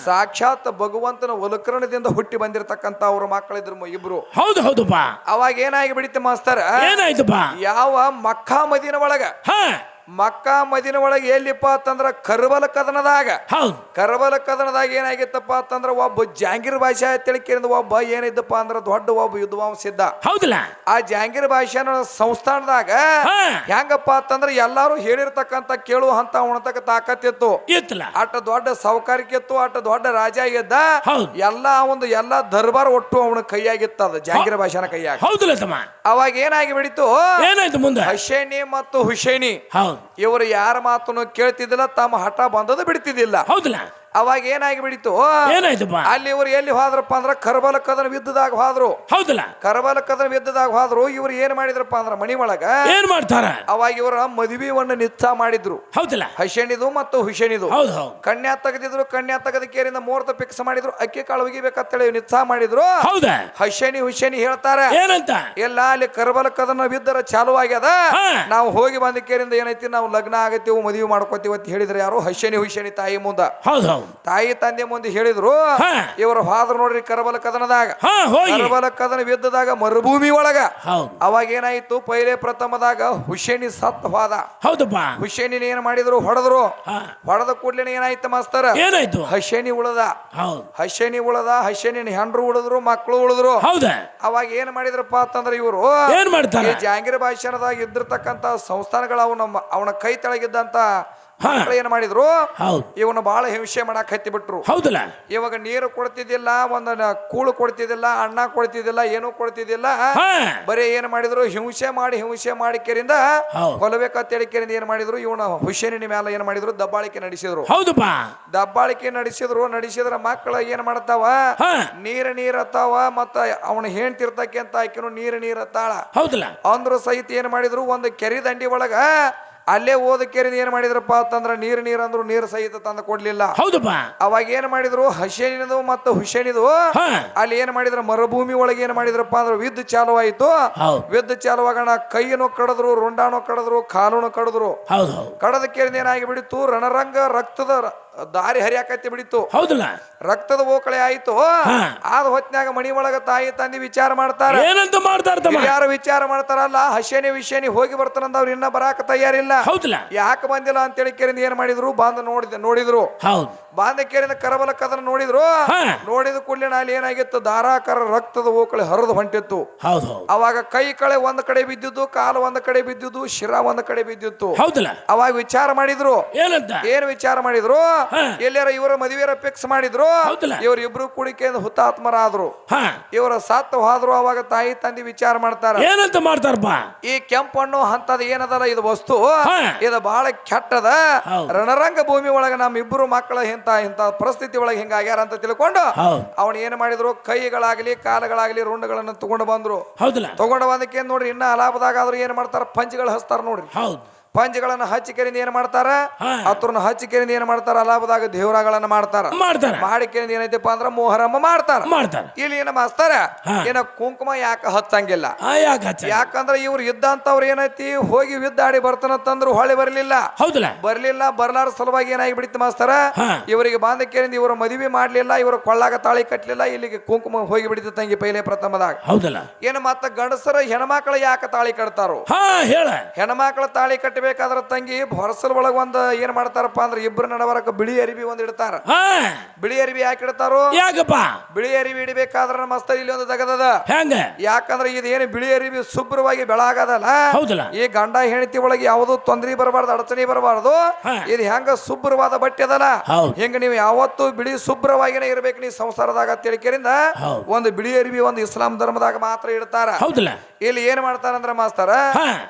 ಸಾಕ್ಷಾತ್ ಭಗವಂತನ ಒಲಕರಣದಿಂದ ಹುಟ್ಟಿ ಬಂದಿರತಕ್ಕಂತ ಅವ್ರ ಮಕ್ಕಳಿದ್ರು ಇಬ್ರು. ಹೌದು ಹೌದಪ್ಪ ಅವಾಗ ಏನಾಗಿ ಬಿಡಿತ ಮಾಸ್ತರ ಏನಾಯ್ತಪ್ಪ ಯಾವ ಮಕ್ಕಾ ಮದಿನ ಒಳಗ ಮಕ್ಕಾ ಮದಿನ ಒಳಗೆ ಎಲ್ಲಿಪ್ಪ ಅಂತಂದ್ರ ಕರ್ಬಲ ಕದನದಾಗ. ಹೌದು. ಕರ್ಬಲ ಕದನದಾಗ ಏನಾಗಿತ್ತಪ್ಪ ಅಂತಂದ್ರ ಒಬ್ಬ ಜಾಂಗೀರ್ ಭಾಷೆ ತಿಳ್ಕಿರಿಂದ ಒಬ್ಬ ಏನಿದ್ದಪ್ಪ ಅಂದ್ರ ದೊಡ್ಡ ಒಬ್ಬ ಯುದ್ಧವಾಂಸ ಇದ್ದ. ಹೌದಲ್ಲ. ಆ ಜಾಂಗೀರ್ ಭಾಷೆನ ಸಂಸ್ಥಾನದಾಗ ಹೆಂಗಪ್ಪ ಅಂತಂದ್ರ ಎಲ್ಲಾರು ಹೇಳಿರ್ತಕ್ಕಂತ ಕೇಳುವ ಹಂತ ಉಣತಕ್ಕ ತಾಕತ್ತಿತ್ತು ಇತ್ತಲ್ಲ. ಅಟ ದೊಡ್ಡ ಸಾವುಕಾರಿಕಿತ್ತು ಅಟ ದೊಡ್ಡ ರಾಜ ಇದ್ದ. ಎಲ್ಲಾ ಎಲ್ಲ ಒಂದು ಎಲ್ಲಾ ದರ್ಬಾರ್ ಒಟ್ಟು ಅವನ ಕೈಯಾಗಿತ್ತ ಅದು ಜಾಂಗೀರ್ ಭಾಷೆನ ಕೈಯಾಗ. ಹೌದಲ್ಲ ತಮ್ಮ. ಅವಾಗ ಏನಾಗಿ ಬಿಡಿತು ಏನಾಯ್ತು ಮುಂದೆ? ಹಶೇನಿ ಮತ್ತು ಹುಶೇನಿ ಹೌದು. ಇವರು ಯಾರ ಮಾತನ್ನು ಕೇಳ್ತಿದ್ದಿಲ್ಲ ತಮ್ಮ ಹಠ ಬಂದದ ಬಿಡ್ತಿದ್ದಿಲ್ಲ. ಹೌದಲ್ಲ? ಅವಾಗ ಏನಾಗಿ ಬಿಡಿತು ಏನಾಯ್ತಪ್ಪ? ಅಲ್ಲಿ ಇವರು ಎಲ್ಲಿ ಹೋದ್ರಪ್ಪ ಅಂದ್ರೆ ಕರ್ಬಲ ಕದನ ಯುದ್ಧದಾಗ ಹೋದ್ರು. ಹೌದಲ್ಲ? ಕರ್ಬಲ ಕದನ ಯುದ್ಧದಾಗ ಹೋದ್ರು ಇವ್ರು ಏನ್ ಮಾಡಿದ್ರಪ್ಪ ಅಂದ್ರ ಮಣಿ ಒಳಗ ಏನ್ ಮಾಡ್ತಾರ? ಅವಾಗ ಇವರ ಮದುವೆವನ್ನ ನಿತ್ಸ ಮಾಡಿದ್ರು. ಹೌದಲ್ಲ? ಹಶೇನಿದು ಮತ್ತು ಹೌದು ಕನ್ಯಾ ತೆಗೆದಿದ್ರು ಕನ್ಯಾ ತೆಗೆದ ಕೇರಿಂದ ಮುಹೂರ್ತ ಫಿಕ್ಸ್ ಮಾಡಿದ್ರು. ಅಕ್ಕಿ ಕಾಳು ಒಗಿಬೇಕಂತೇಳಿ ನಿತ್ಸ ಮಾಡಿದ್ರು. ಹೌದಾ? ಹುಶೆಣಿ ಹೇಳ್ತಾರೆ. ಏನಂತ? ಎಲ್ಲ ಅಲ್ಲಿ ಕರಬಲ ಕದನ ಬಿದ್ದರ ಚಾಲು ಆಗ್ಯದ. ನಾವು ಹೋಗಿ ಬಂದ ಕೇರಿಂದ ಏನೈತಿ ನಾವು ಲಗ್ನ ಆಗತ್ತೀವಿ ಮದುವೆ ಮಾಡ್ಕೋತೀವಿ ಅಂತ ಹೇಳಿದ್ರೆ ಯಾರು? ಹಶೇನಿ ಹುಶೇನಿ ತಾಯಿ ಮುಂದ. ಹೌದು. ತಾಯಿ ತಂದೆ ಮುಂದೆ ಹೇಳಿದ್ರು ಇವರ ಹಾದ್ರು ನೋಡ್ರಿ ಕರಬಲ ಕದನದಾಗ. ಕರಬಲ ಕದನ ಬಿದ್ದದಾಗ ಮರುಭೂಮಿ ಒಳಗ. ಅವಾಗ ಏನಾಯ್ತು? ಪೈಲೆ ಪ್ರಥಮದಾಗ ಹುಸೇನಿ ಸತ್ ಹೋದ. ಹೌದಪ್ಪ. ಏನ್ ಮಾಡಿದ್ರು? ಹೊಡೆದ್ರು. ಹೊಡೆದ ಕೂಡ್ಲೇನೆ ಏನಾಯ್ತು ಮಾಸ್ತರ? ಏನಾಯ್ತು? ಹಶೇನಿ ಉಳದ. ಹಶೇನಿ ಉಳದ ಹಶೇನಿನ ಹೆಂಡ್ರು ಉಳಿದ್ರು ಮಕ್ಕಳು ಉಳಿದ್ರು. ಅವಾಗ ಏನ್ ಮಾಡಿದ್ರಪ್ಪ ಅಂತಂದ್ರೆ ಇವರು ಏನ್ ಮಾಡ್ತಾರ? ಈ ಜಾಂಗೀರ್ ಭಾಷಣದಾಗ ಇದ್ದಿರ್ತಕ್ಕಂತ ಸಂಸ್ಥಾನಗಳು ಅವನ ಅವನ ಕೈ ತೆಳಗಿದ್ದಂತ ಏನ್ ಮಾಡಿದ್ರು? ಇವನು ಬಹಳ ಹಿಂಸೆ ಮಾಡಕ್ ಹತ್ತಿ ಬಿಟ್ರು ಹೌದಲ್ಲ? ಇವಾಗ ನೀರು ಕೊಡ್ತಿದ್ದಿಲ್ಲ ಒಂದ್ ಕೂಳು ಕೊಡ್ತಿದ್ದಿಲ್ಲ ಅಣ್ಣ ಕೊಡ್ತಿದ್ದಿಲ್ಲ ಏನು ಕೊಡ್ತಿದ್ದಿಲ್ಲ. ಬರೀ ಏನ್ ಮಾಡಿದ್ರು? ಹಿಂಸೆ ಮಾಡಿ ಹಿಂಸೆ ಮಾಡಿ ಕೊಲಬೇಕಂತೇಳಿಕೆರಿಂದ ಏನ್ ಮಾಡಿದ್ರು? ಇವನ ಹುಷೇನಿನ ಮೇಲೆ ಏನ್ ಮಾಡಿದ್ರು? ದಬ್ಬಾಳಿಕೆ ನಡೆಸಿದ್ರು. ಹೌದಪ್ಪ. ದಬ್ಬಾಳಿಕೆ ನಡೆಸಿದ್ರು ನಡೆಸಿದ್ರ ಮಕ್ಕಳ ಏನ್ ಮಾಡ್ತಾವ? ನೀರತ್ತಾವ ನೀರ್ ಅತ್ತಾವ ಮತ್ತ ಅವನ ಹೇಳ್ತಿರ್ತಕ್ಕಂತ ಆಕಿನು ನೀರ್ ನೀರತ್ತಾಳ. ಹೌದಲ್ಲ? ಅಂದ್ರ ಸಹಿತ ಏನ್ ಮಾಡಿದ್ರು? ಒಂದು ಕೆರೆ ದಂಡಿ ಒಳಗ ಅಲ್ಲೇ ಓದ ಏನ್ ಮಾಡಿದ್ರಪ್ಪ ಅಂತಂದ್ರ ನೀರ್ ನೀರ್ ಅಂದ್ರು ನೀರ್ ಸಹಿತ ತಂದು ಕೊಡ್ಲಿಲ್ಲ. ಹೌದಪ್ಪ. ಅವಾಗ ಏನ್ ಮಾಡಿದ್ರು? ಹಸೇನಿದು ಮತ್ತು ಹುಷೇನಿದು. ಅಲ್ಲಿ ಏನ್ ಮಾಡಿದ್ರ? ಮರುಭೂಮಿ ಒಳಗೆ ಏನ್ ಮಾಡಿದ್ರಪ್ಪ ಅಂದ್ರೆ ವಿದ್ಯುತ್ ಚಾಲು ಆಯ್ತು. ವಿದ್ಯುತ್ ಚಾಲುವಾಗಣ ಕೈಯನ್ನು ಕಡದ್ರು ರುಂಡಾನು ಕಡದ್ರು ಕಾಲುನು ಕಡದ್ರು. ಕಡದ ಕೇರಿಂದ ಏನಾಗಿ ಬಿಡಿತು ರಣರಂಗ ರಕ್ತದ ದಾರಿ ಹರಿಯಾಕತ್ತಿ ಬಿಡಿತು ಹೌದಲ್ಲ? ರಕ್ತದ ಓಕಳೆ ಆಯ್ತು. ಆದ ಹೊತ್ನ್ಯಾಗ ಮಣಿ ಒಳಗ ತಾಯಿ ತಂದೆ ವಿಚಾರ ಮಾಡ್ತಾರ. ಏನಂತ ಮಾಡ್ತಾರ ಯಾರು ವಿಚಾರ ಮಾಡ್ತಾರಲ್ಲ? ಹಸೇನಿ ವಿಷೇನಿ ಹೋಗಿ ಬರ್ತಾನಂದ ಅವ್ರು ಇನ್ನ ಬರಾಕ ತಯಾರಿಲ್ಲ. ಹೌದಲ್ಲ? ಯಾಕೆ ಬಂದಿಲ್ಲ ಅಂತ ಹೇಳಿ ಕೇರಿಂದ ಏನ್ ಮಾಡಿದ್ರು? ಬಂದ ನೋಡಿದ ನೋಡಿದ್ರು. ಹೌದು. ಬಾಂಧ ಕೇರಿಂದ ಕರಬಲ ಕದನ ನೋಡಿದ್ರು. ನೋಡಿದ ಕೂಡಲೇ ಅಲ್ಲಿ ಏನಾಗಿತ್ತು? ಧಾರಾಕಾರ ರಕ್ತದ ಓಕಳೆ ಹರಿದು ಹೊಂಟಿತ್ತು. ಅವಾಗ ಕೈ ಕಳೆ ಒಂದ್ ಕಡೆ ಬಿದ್ದಿದ್ದು ಕಾಲು ಒಂದ್ ಕಡೆ ಬಿದ್ದಿದ್ದು ಶಿರ ಒಂದ್ ಕಡೆ ಬಿದ್ದಿತ್ತು. ಹೌದಲ್ಲ? ಅವಾಗ ವಿಚಾರ ಮಾಡಿದ್ರು. ಏನಂತ? ಏನ್ ವಿಚಾರ ಮಾಡಿದ್ರು. ಎಲ್ಲಾರ ಇವರ ಮದುವೆಯರ ಫಿಕ್ಸ್ ಮಾಡಿದ್ರು. ಇವರಿಬ್ರು ಕುಡಿಕೆಯಿಂದ ಹುತಾತ್ಮರಾದ್ರು. ಇವರ ಸತ್ತು ಹೋದ್ರು ಅವಾಗ ತಾಯಿ ತಂದೆ ವಿಚಾರ ಮಾಡ್ತಾರ. ಏನಂತ ಮಾಡ್ತಾರಪ್ಪ? ಈ ಕೆಂಪಣ್ಣು ಹಂತದ ಏನದಲ್ಲ ಇದು ವಸ್ತು. ಇದು ಬಹಳ ಕೆಟ್ಟದ. ರಣರಂಗ ಭೂಮಿ ಒಳಗ ನಮ್ಮ ಇಬ್ರು ಮಕ್ಕಳ ಇಂತ ಇಂತ ಪರಿಸ್ಥಿತಿ ಒಳಗೆ ಹಿಂಗಾಗ್ಯಾರ ಅಂತ ತಿಳ್ಕೊಂಡು ಅವನ್ ಏನ್ ಮಾಡಿದ್ರು? ಕೈಗಳಾಗ್ಲಿ ಕಾಲುಗಳಾಗ್ಲಿ ರುಂಡಗಳನ್ನ ತಗೊಂಡು ಬಂದ್ರು. ತಗೊಂಡು ಬಂದಕ್ಕೆ ನೋಡ್ರಿ ಇನ್ನ ಅಲಾಭದಾಗ ಆದ್ರೂ ಏನ್ ಮಾಡ್ತಾರ? ಪಂಚ್ಗಳು ಹಸ್ತಾರ ನೋಡ್ರಿ. ಹೌದು ಹಚ್ಚಿ ಹಚ್ಚಿಕೆರಿಂದ ಏನ್ ಮಾಡ್ತಾರ? ಹಾ. ಹಚ್ಚಿ ಹಚ್ಚಿಕೆರಿಂದ ಏನ್ ಮಾಡ್ತಾರ? ಲಾಭದಾಗ ದೇವರಾಗಳನ್ನ ಮಾಡ್ತಾರ. ಮಾಡ್ತಾರ. ಮಾಡಿಕೆರಿಂದ ಏನೈತಪ್ಪ ಅಂದ್ರ ಮೋಹರಮ್ಮ ಮಾಡ್ತಾರ. ಮಾಡ್ತಾರ. ಇಲ್ಲಿ ಏನ ಮಾಸ್ತಾರ ಏನ ಕುಂಕುಮ ಯಾಕ ಹಚ್ಚಂಗಿಲ್ಲ? ಆ ಇವ್ರು ಯುದ್ಧ ಯಾಕಂದ್ರ ಇದ್ದಂತವ್ರು ಏನೈತಿ? ಹೋಗಿ ಯುದ್ಧಾಡಿ ಬರ್ತಾನಂತಂದ್ರು ಹೊಳೆ ಬರ್ಲಿಲ್ಲ. ಹೌದಲ್ಲ. ಬರ್ಲಿಲ್ಲ ಬರ್ಲಾರ ಸಲುವಾಗಿ ಏನಾಗಿ ಬಿಡಿತ್ತು ಮಾಸ್ತಾರ? ಇವರಿಗೆ ಇವರಿಗೆ ಬಾಂಧಕ್ಯರಿಂದ ಇವರು ಮದುವೆ ಮಾಡ್ಲಿಲ್ಲ ಇವರು ಕೊಳ್ಳಾಗ ತಾಳಿ ಕಟ್ಲಿಲ್ಲ ಇಲ್ಲಿಗೆ ಕುಂಕುಮ ಹೋಗಿ ಬಿಡಿತು ತಂಗಿ ಪೈಲೆ ಪ್ರಥಮದಾಗ. ಹೌದಲ್ಲ. ಏನ ಮತ್ತ ಗಂಡಸರ ಹೆಣ್ಮಕ್ಳ ಯಾಕ ತಾಳಿ ಕಟ್ತಾರೋ? ಹೇಳ. ಹೆಣ್ಮಕ್ಳ ತಾಳಿ ಕಟ್ಟಬೇಕಾದ್ರ ತಂಗಿ ಹೊರಸಲ್ ಒಳಗ ಒಂದ್ ಏನ್ ಮಾಡ್ತಾರಪ್ಪ ಅಂದ್ರೆ ಇಬ್ರು ನಡವರಕ ಬಿಳಿ ಅರಿವಿ ಒಂದ್ ಇಡ್ತಾರ. ಬಿಳಿ ಅರಿವಿ ಯಾಕೆ ಇಡ್ತಾರೋ? ಯಾಕಪ್ಪ? ಬಿಳಿ ಅರಿವಿ ಇಡಬೇಕಾದ್ರ ಮಸ್ತ ಇಲ್ಲಿ ಒಂದು ತಗದದ. ಹೆಂಗ? ಯಾಕಂದ್ರೆ ಇದೇನು ಬಿಳಿ ಅರಿವಿ ಶುಭ್ರವಾಗಿ ಬೆಳಗಾದಲ್ಲ? ಹೌದಲ್ಲ. ಈ ಗಂಡ ಹೆಂಡತಿ ಒಳಗೆ ಯಾವುದು ತೊಂದರೆ ಬರಬಾರ್ದು ಅಡಚಣೆ ಬರಬಾರ್ದು. ಇದು ಹೆಂಗ ಶುಭ್ರವಾದ ಬಟ್ಟೆ ಅದಲ್ಲ? ಹೆಂಗ ನೀವ್ ಯಾವತ್ತು ಬಿಳಿ ಶುಭ್ರವಾಗಿನ ಇರ್ಬೇಕು ನೀವು ಸಂಸಾರದಾಗ ತಿಳ್ಕರಿಂದ. ಒಂದು ಬಿಳಿ ಅರಿವಿ ಒಂದು ಇಸ್ಲಾಂ ಧರ್ಮದಾಗ ಮಾತ್ರ ಇಡ್ತಾರ. ಹೌದಲ್ಲ. ಇಲ್ಲಿ ಏನ್ ಮಾಡ್ತಾರಂದ್ರ ಮಾಸ್ತರ.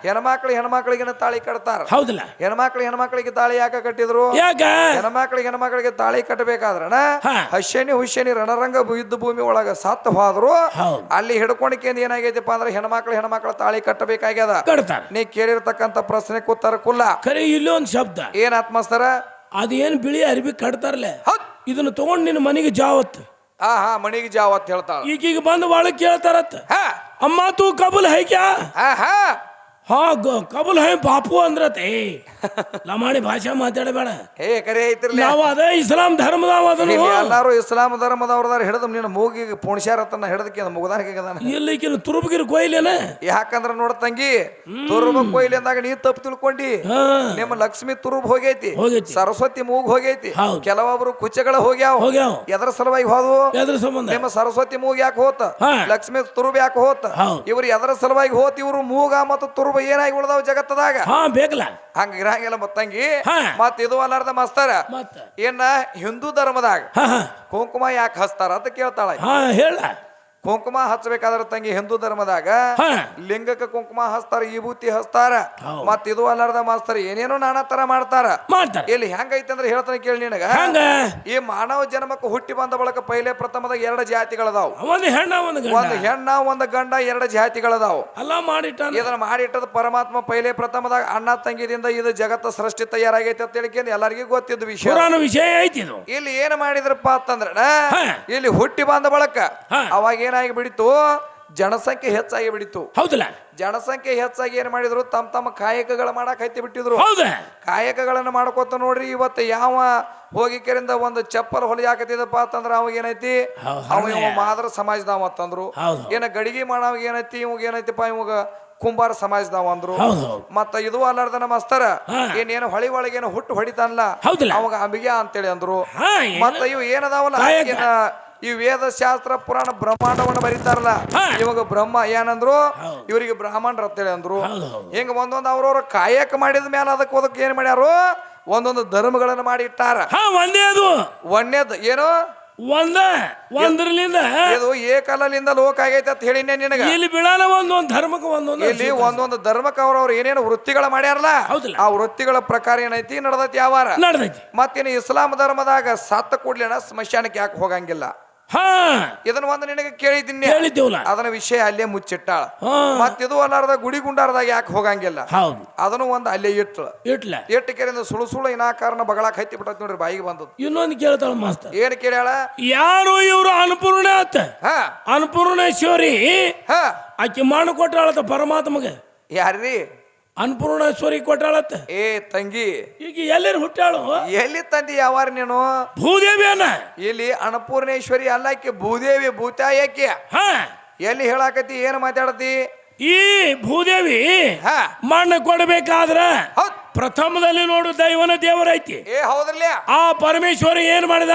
ಹೆಣ್ಮಕ್ಳು ಹೆಣ್ಮಕ್ಳಿಗಿನ ತಾಳಿ ಕಟ್ತಾರ ಹೌದಲ್ಲ. ಹೆಣ್ಮಕ್ಳು ಹೆಣ್ಮಕ್ಳಿಗೆ ತಾಳಿ ಯಾಕೆ ಕಟ್ಟಿದ್ರು? ಯಾಕ? ಹೆಣ್ಮಕ್ಳಿಗೆ ಹೆಣ್ಮಕ್ಳಿಗೆ ತಾಳಿ ಕಟ್ಟಬೇಕಾದ್ರನ. ಹಶ್ಯನಿ ಹುಶ್ಯನಿ ರಣರಂಗ ಯುದ್ಧ ಭೂಮಿ ಒಳಗ ಸತ್ತು ಹೋದ್ರು. ಅಲ್ಲಿ ಹಿಡ್ಕೊಂಡಿಕೇಂದ್ ಏನಾಗೈತಪ್ಪ ಅಂದ್ರೆ ಹೆಣ್ಮಕ್ಳು ಹೆಣ್ಮಕ್ಳ ತಾಳಿ ಕಟ್ಟಬೇಕಾಗ್ಯದ. ನೀ ಕೇಳಿರ್ತಕ್ಕಂತ ಪ್ರಶ್ನೆ ಕೂತಾರ ಕುಲ್ಲ ಕರೆ ಇಲ್ಲೊಂದು ಒಂದು ಶಬ್ದ. ಏನ್ ಆತ್ಮಸ್ತರ ಅದೇನ್ ಬಿಳಿ ಅರಿವಿ ಕಟ್ತಾರಲ್ಲ? ಇದನ್ನ ತಗೊಂಡ್ ನಿನ್ನ ಮನೆಗೆ ಜಾವತ್ ಹಾ ಹಾ ಮನೆಗೆ ಜಾವತ್ ಹೇಳ್ತಾಳ. ಈಗೀಗ ಬಂದು ಒಳಗ್ ಕೇಳ್ತಾರತ್ತ ಹಾ. ಅಮ್ಮ ತೂ ಕಬಲ್ ಹಾ ಕ್ಯಾ ಹಾ ಕಬಲ್ ಹೈ ಬಾಪು ಅಂದ್ರತೆ. ಲಮಾಣಿ ಭಾಷೆ ಮಾತಾಡಬೇಡ. ಹೇ ಕರೆ ಐತಿರ್ಲಿ ನಾವು ಅದೇ ಇಸ್ಲಾಂ ಧರ್ಮದಾವ ಅದನ್ನು ಎಲ್ಲಾರು ಇಸ್ಲಾಂ ಧರ್ಮದವ್ರದಾರ ಹಿಡಿದು ನಿನ್ನ ಮೂಗಿಗೆ ಪುಣ್ಸ್ಯಾರತನ ಹಿಡಿದಕ್ಕೆ ಮುಗದಾನ ಇಲ್ಲಿಕಿನ ತುರುಬಗಿರಿ ಕೊಯ್ಲೇನ? ಯಾಕಂದ್ರ ನೋಡ ತಂಗಿ ತುರುಬ ಕೊಯ್ಲಿ ಅಂದಾಗ ನೀ ತಪ್ಪು ತಿಳ್ಕೊಂಡಿ. ನಿಮ್ಮ ಲಕ್ಷ್ಮಿ ತುರುಬ್ ಹೋಗೈತಿ. ಸರಸ್ವತಿ ಮೂಗ್ ಹೋಗೈತಿ. ಕೆಲವೊಬ್ರು ಕುಚ್ಚಗಳ ಹೋಗ್ಯಾವ. ಹೋಗ್ಯಾವ. ಎದ್ರ ಸಲುವಾಗಿ ಹೋದವು? ಎದ್ರ ಸಂಬಂಧ? ನಿಮ್ಮ ಸರಸ್ವತಿ ಮೂಗ್ ಯಾಕೆ ಹೋತ. ಲಕ್ಷ್ಮಿ ತುರುಬ್ ಯಾಕೆ ಹೋತ. ಇವ್ರು ಎದರ ಸಲುವಾಗಿ ಹೋತ? ಇವ್ರು ಮೂಗ ಮತ್ತು ತುರುಬ ಏನಾಗಿ ಉಳ್ದಾವ್ ಜಗತ್ತದಾಗ? ಹಾ ಬೇಕಲ್ಲ. ಹಂಗ ಇರಂಗಿಲ್ಲ ಮತ್ತಂಗಿ ಹಾ. ಮತ್ ಇದು ಅಲ್ಲಾರ್ದ ಮಾಸ್ತರ. ಮತ್ತ. ಏನ ಹಿಂದೂ ಧರ್ಮದಾಗ ಹಾ ಹಾ. ಕುಂಕುಮ ಯಾಕೆ ಹಸ್ತಾರ ಅಂತ ಕೇಳ್ತಾಳ. ಹಾ ಹೇಳ. ಕುಂಕುಮ ಹಚ್ಚಬೇಕಾದ್ರ ತಂಗಿ ಹಿಂದೂ ಧರ್ಮದಾಗ ಲಿಂಗಕ್ಕೆ ಕುಂಕುಮ ಹಚ್ತಾರ ವಿಭೂತಿ ಹಚ್ತಾರ. ಮತ್ ಇದು ಅಲ್ಲಾರ್ದ ಮಾಸ್ತಾರ ಏನೇನೋ ನಾನಾ ತರ ಮಾಡ್ತಾರ. ಇಲ್ಲಿ ಹೆಂಗೈತೆ ಅಂದ್ರೆ ಹೇಳ್ತಾನೆ ಕೇಳಿ ನಿನಗ. ಈ ಮಾನವ ಜನ್ಮಕ್ಕೆ ಹುಟ್ಟಿ ಬಂದ ಬಳಕ ಪೈಲೆ ಪ್ರಥಮದಾಗ ಎರಡು ಜಾತಿಗಳದಾವ್. ಒಂದು ಹೆಣ್ಣ ಒಂದು ಗಂಡ. ಎರಡು ಜಾತಿಗಳದಾವ್. ಅಲ್ಲ ಇದನ್ನ ಮಾಡಿಟ್ಟದ ಪರಮಾತ್ಮ ಪೈಲೆ ಪ್ರಥಮದಾಗ ಅಣ್ಣ ತಂಗಿದಿಂದ ಇದು ಜಗತ್ತ ಸೃಷ್ಟಿ ತಯಾರಾಗೈತೆ ಅಂತ ಹೇಳಿಕೊಂಡು ಎಲ್ಲರಿಗೂ ಗೊತ್ತಿದ್ದ ವಿಷಯ. ವಿಷಯ ಐತಿ ಇಲ್ಲಿ ಏನ್ ಮಾಡಿದ್ರಪ್ಪ ಅಂತಂದ್ರ. ಇಲ್ಲಿ ಹುಟ್ಟಿ ಬಂದ ಬಳಕ. ಅವಾಗ ಏನಾಗಿ ಬಿಡಿತು ಜನಸಂಖ್ಯೆ ಹೆಚ್ಚಾಗಿ ಬಿಡಿತು ಹೌದಲ್ಲ ಜನಸಂಖ್ಯೆ ಹೆಚ್ಚಾಗಿ ಏನ್ ಮಾಡಿದ್ರು? ತಮ್ಮ ತಮ್ಮ ಕಾಯಕಗಳ ಮಾಡಕ್ ಹತ್ತಿ ಬಿಟ್ಟಿದ್ರು. ಕಾಯಕಗಳನ್ನ ಮಾಡ್ಕೋತ ನೋಡ್ರಿ ಇವತ್ತ ಯಾವ ಹೋಗಿಕರಿಂದ ಒಂದು ಚಪ್ಪಲ್ ಹೊಲಿ ಹಾಕತಿದಪ್ಪ ಅಂತಂದ್ರ ಅವಾಗ ಏನೈತಿ? ಅವ ಇವ ಮಾದ್ರ ಸಮಾಜದಾವ ಅಂತಂದ್ರು. ಏನ ಗಡಿಗೆ ಮಾಡವಾಗ ಏನೈತಿ? ಇವಾಗ ಏನೈತಿಪ್ಪ? ಇವಾಗ ಕುಂಬಾರ ಸಮಾಜದಾವ ಅಂದ್ರು. ಮತ್ತ ಇದು ಅಲ್ಲಾರ್ದನ ಮಸ್ತರ ಅಸ್ತರ ಏನೇನು ಹೊಳಿ ಒಳಗೇನು ಹುಟ್ಟು ಹೊಡಿತಾನಲ್ಲ. ಅವಾಗ ಅಂಬಿಗೆ ಅಂತೇಳಿ ಅಂದ್ರು. ಏನ್- ಮತ್ತ ಇವು ಏನದಾವಲ್ಲ. ಏನ ಈ ವೇದ ಶಾಸ್ತ್ರ ಪುರಾಣ ಬ್ರಹ್ಮಾಂಡವನ್ನ ಬರೀತಾರಲ್ಲ. ಇವಾಗ ಬ್ರಹ್ಮ ಏನಂದ್ರು. ಇವರಿಗೆ ಬ್ರಾಹ್ಮಣರು ಅಂತೇಳಿ ಅಂದ್ರು. ಹಿಂಗ ಒಂದೊಂದು ಅವ್ರವ್ರ ಕಾಯಕ ಮಾಡಿದ ಮೇಲೆ ಅದಕ್ಕೆ ಅದಕ್ಕೆ ಏನ್ ಮಾಡ್ಯಾರು? ಒಂದೊಂದು ಧರ್ಮಗಳನ್ನು ಮಾಡಿ ಇಟ್ಟಾರ. ಒಂದೇದು ಒಂದೇ ಅದು. ಒಂದೇದ್ ಏನು? ಒಂದ ಒಂದ್ರಲಿಂದ ಇದು ಏಕಲಲಿಂದ ಲೋಕ ಆಗೈತೆ ಅಂತ ಹೇಳಿನೇ ನಿನಗೆ. ಇಲ್ಲಿ ಬಿಡಲ್ಲ ಒಂದೊಂದು ಒಂದ್ ಧರ್ಮಕ್ಕೆ ಒಂದೊಂದು ಇಲ್ಲಿ ಒಂದೊಂದು ಧರ್ಮಕ್ಕೆ ಅವ್ರವ್ರು ಏನೇನು ವೃತ್ತಿಗಳ ಮಾಡ್ಯಾರಲ್ಲ ಆ ವೃತ್ತಿಗಳ ಪ್ರಕಾರ ಏನೈತಿ? ನಡೆದೈತಿ ಯಾವಾರ. ನಡ್ದೈತಿ. ಮತ್ತೇನು ಇಸ್ಲಾಂ ಧರ್ಮದಾಗ ಸತ್ತ ಕೂಡ್ಲೇನ ಸ್ಮಶಾನಕ್ಕೆ ಯಾಕೆ ಹೋಗಂಗಿಲ್ಲ? ಇದನ್ನ ಒಂದು ನಿನಗೆ ಕೇಳಿದ್ದೀನಿ. ಹೇಳಿದ್ದೇವಲ್ಲ ಅದನ್ನ ವಿಷಯ ಅಲ್ಲೇ ಮುಚ್ಚಿಟ್ಟಾಳ. ಮತ್ತಿದು ಅಲ್ಲಾರ್ದ ಗುಡಿ ಗುಂಡಾರದಾಗ ಯಾಕೆ ಹೋಗಂಗಿಲ್ಲ. ಹೌದು. ಅದನ್ನು ಒಂದು ಅಲ್ಲೇ ಇಟ್ಲ. ಇಟ್ಲ. ಇಟ್ಟು ಕೆರೆಯಿಂದ ಸುಳು ಸುಳು ಇನಾಕಾರನ ಬಗಳಾಕ್ ಹತ್ತಿ ಬಿಟ್ಟತ್ ನೋಡ್ರಿ ಬಾಯಿಗೆ ಬಂದದ್ದು. ಇನ್ನೊಂದು ಕೇಳ್ತಾಳ ಮಾಸ್ತ ಏನ್ ಕೇಳ್ಯಾಳ? ಯಾರು ಇವರು ಅನ್ಪೂರ್ಣ ಆತ? ಅನ್ಪೂರ್ಣೇಶ್ವರಿ ಆಕೆ ಮಣ್ಣು ಕೊಟ್ಟಾಳತ್ತ ಪರಮಾತ್ಮಗೆ. ಯಾರ್ರಿ? ಅನ್ನಪೂರ್ಣೇಶ್ವರಿ ಕೊಟ್ಟಾಳತ್ತ? ಏ ತಂಗಿ ಈಗ ಎಲ್ಲಿ ಹುಟ್ಟಾಳು? ಎಲ್ಲಿ ತಂದಿ ಯಾವಾರ ನೀನು? ಭೂದೇವಿ ಅನ್ನ? ಇಲ್ಲಿ ಅನ್ನಪೂರ್ಣೇಶ್ವರಿ ಅಲ್ಲಕ್ಕೆ ಭೂದೇವಿ ಭೂತಾಯಕಿ ಹಾ. ಎಲ್ಲಿ ಹೇಳಾಕತಿ ಏನ್ ಮಾತಾಡತಿ ಈ ಭೂದೇವಿ ಹಾ. ಮಣ್ಣು ಕೊಡಬೇಕಾದ್ರ ಪ್ರಥಮದಲ್ಲಿ ನೋಡು ದೈವನ ದೇವರೈತಿ. ಏ ಹೌದ್ರಲ್ಲ ಆ ಪರಮೇಶ್ವರ ಏನ್ ಮಾಡಿದ?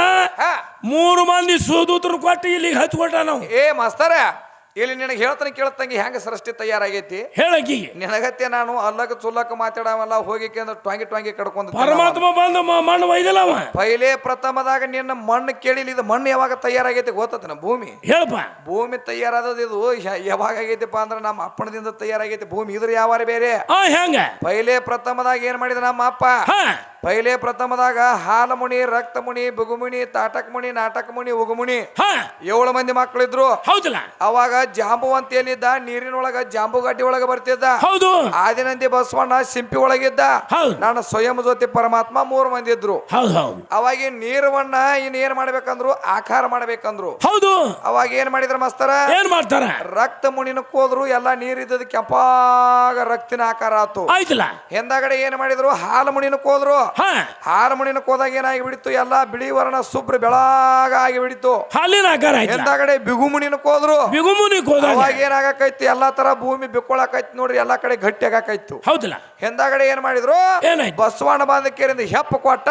ಮೂರು ಮಂದಿ ಸೂದೂತ್ರ ಕೊಟ್ಟು ಇಲ್ಲಿಗೆ ಹಚ್ಕೊಟ್ಟ ನಾವು. ಏ ಮಾಸ್ತರ ಇಲ್ಲಿ ನಿನಗೆ ಹೇಳ್ತಾನೆ ಕೇಳ್ತಂಗೆ ಹೆಂಗ ಸೃಷ್ಟಿ ತಯಾರಾಗೈತಿ? ಹೇಳಕಿ ನಿನಗತ್ತೆ ನಾನು ಅಲ್ಲಕ ಚುಲ್ಲಕ ಮಾತಾಡವಲ್ಲ ಹೋಗಿ ಅಂದ್ರೆ ಟ್ವಾಂಗಿ ಟ್ವಾಂಗಿ ಕಡ್ಕೊಂಡ್ ಪರಮಾತ್ಮ ಬಂದ ಮಣ್ಣು ಒಯ್ದಲ್ಲ ಅವ. ಪೈಲೆ ಪ್ರಥಮದಾಗ ನಿನ್ನ ಮಣ್ಣು ಕೇಳಿಲ್ಲ ಇದು ಮಣ್ಣು ಯಾವಾಗ ತಯಾರಾಗೈತಿ ಗೊತ್ತತನ ಭೂಮಿ? ಹೇಳಪ್ಪ. ಭೂಮಿ ತಯಾರಾದದ್ದು ಇದು ಯಾವಾಗ ಆಗೈತಿಪ್ಪ ಅಂದ್ರೆ ನಮ್ಮ ಅಪ್ಪಣದಿಂದ ತಯಾರಾಗೈತಿ ಭೂಮಿ. ಇದ್ರ ಯಾವಾರ ಬೇರೆ? ಹೆಂಗ? ಪೈಲೆ ಪ್ರಥಮದಾಗ ಏನ್ ಮಾಡಿದ ನಮ್ಮ ಅಪ್ಪ? ಪೈಲೆ ಪ್ರಥಮದಾಗ ಹಾಲಮುನಿ ರಕ್ತಮುನಿ ಬುಗುಮುನಿ ತಾಟಕ ಮುನಿ ನಾಟಕ ಮುನಿ ಉಗುಮುನಿ ಏಳು ಮಂದಿ ಮಕ್ಕಳಿದ್ರು. ಹೌದಲ್ಲ. ಅವಾಗ ಜಾಂಬುವಂತ ಏನಿದ್ದ ನೀರಿನೊಳಗ ಜಾಂಬು ಗಡ್ಡಿ ಒಳಗ ಬರ್ತಿದ್ದ. ಹೌದು. ಆದಿನಂದಿ ಬಸವಣ್ಣ ಸಿಂಪಿ ಒಳಗಿದ್ದ. ನಾನು ಸ್ವಯಂ ಜ್ಯೋತಿ ಪರಮಾತ್ಮ ಮೂರು ಮಂದಿ ಇದ್ರು. ಅವಾಗ ನೀರವನ್ನ ಇನ್ ಏನ್ ಮಾಡ್ಬೇಕಂದ್ರು ಆಕಾರ ಮಾಡ್ಬೇಕಂದ್ರು. ಹೌದು. ಅವಾಗ ಏನ್ ಮಾಡಿದ್ರ ಮಸ್ತರ? ಏನ್ ಮಾಡ್ತಾರ? ರಕ್ತ ಮುನಿನ ಕೋದ್ರು ಎಲ್ಲಾ ನೀರಿದ್ದದ ಕೆಂಪಾಗ ರಕ್ತಿನ ಆಕಾರ ಆತು. ಹಿಂದಾಗಡೆ ಏನ್ ಮಾಡಿದ್ರು? ಹಾಲು ಮುನಿನ ಹೋದ್ರು ಹಾ. ಕೋದಾಗ ಮುನಿನಕ್ ಹೋದಾಗ ಏನಾಗಿ ಬಿಡಿತ್ತು ಎಲ್ಲಾ ಬಿಳಿ ವರ್ಣ ಸುಬ್ರ ಬೆಳಾಗ ಆಗಿ ಬಿಡಿತು ಹಾಲಿನ ಆಕಾರ ಎಂದಾಗಡೆ ಬಿಗುಮುನಿನ ಹೋದ್ರು ಬಿಗುಮುನಿಕ್ ಹೋದಾಗ ಏನಾಗಕೈತಿ? ಎಲ್ಲಾ ತರ ಭೂಮಿ ಬಿಕ್ಕೊಳಕೈತಿ ನೋಡ್ರಿ ಎಲ್ಲಾ ಕಡೆ ಗಟ್ಟಿ ಆಗಾಕೈತು ಹೌದಲ್ಲ. ಎಂದಾಗಡೆ ಏನ್ ಮಾಡಿದ್ರು? ಬಸವಣ್ಣ ಬಾಂಧಕೇರಿಂದ ಹೆಪ್ಪ ಕೊಟ್ಟ.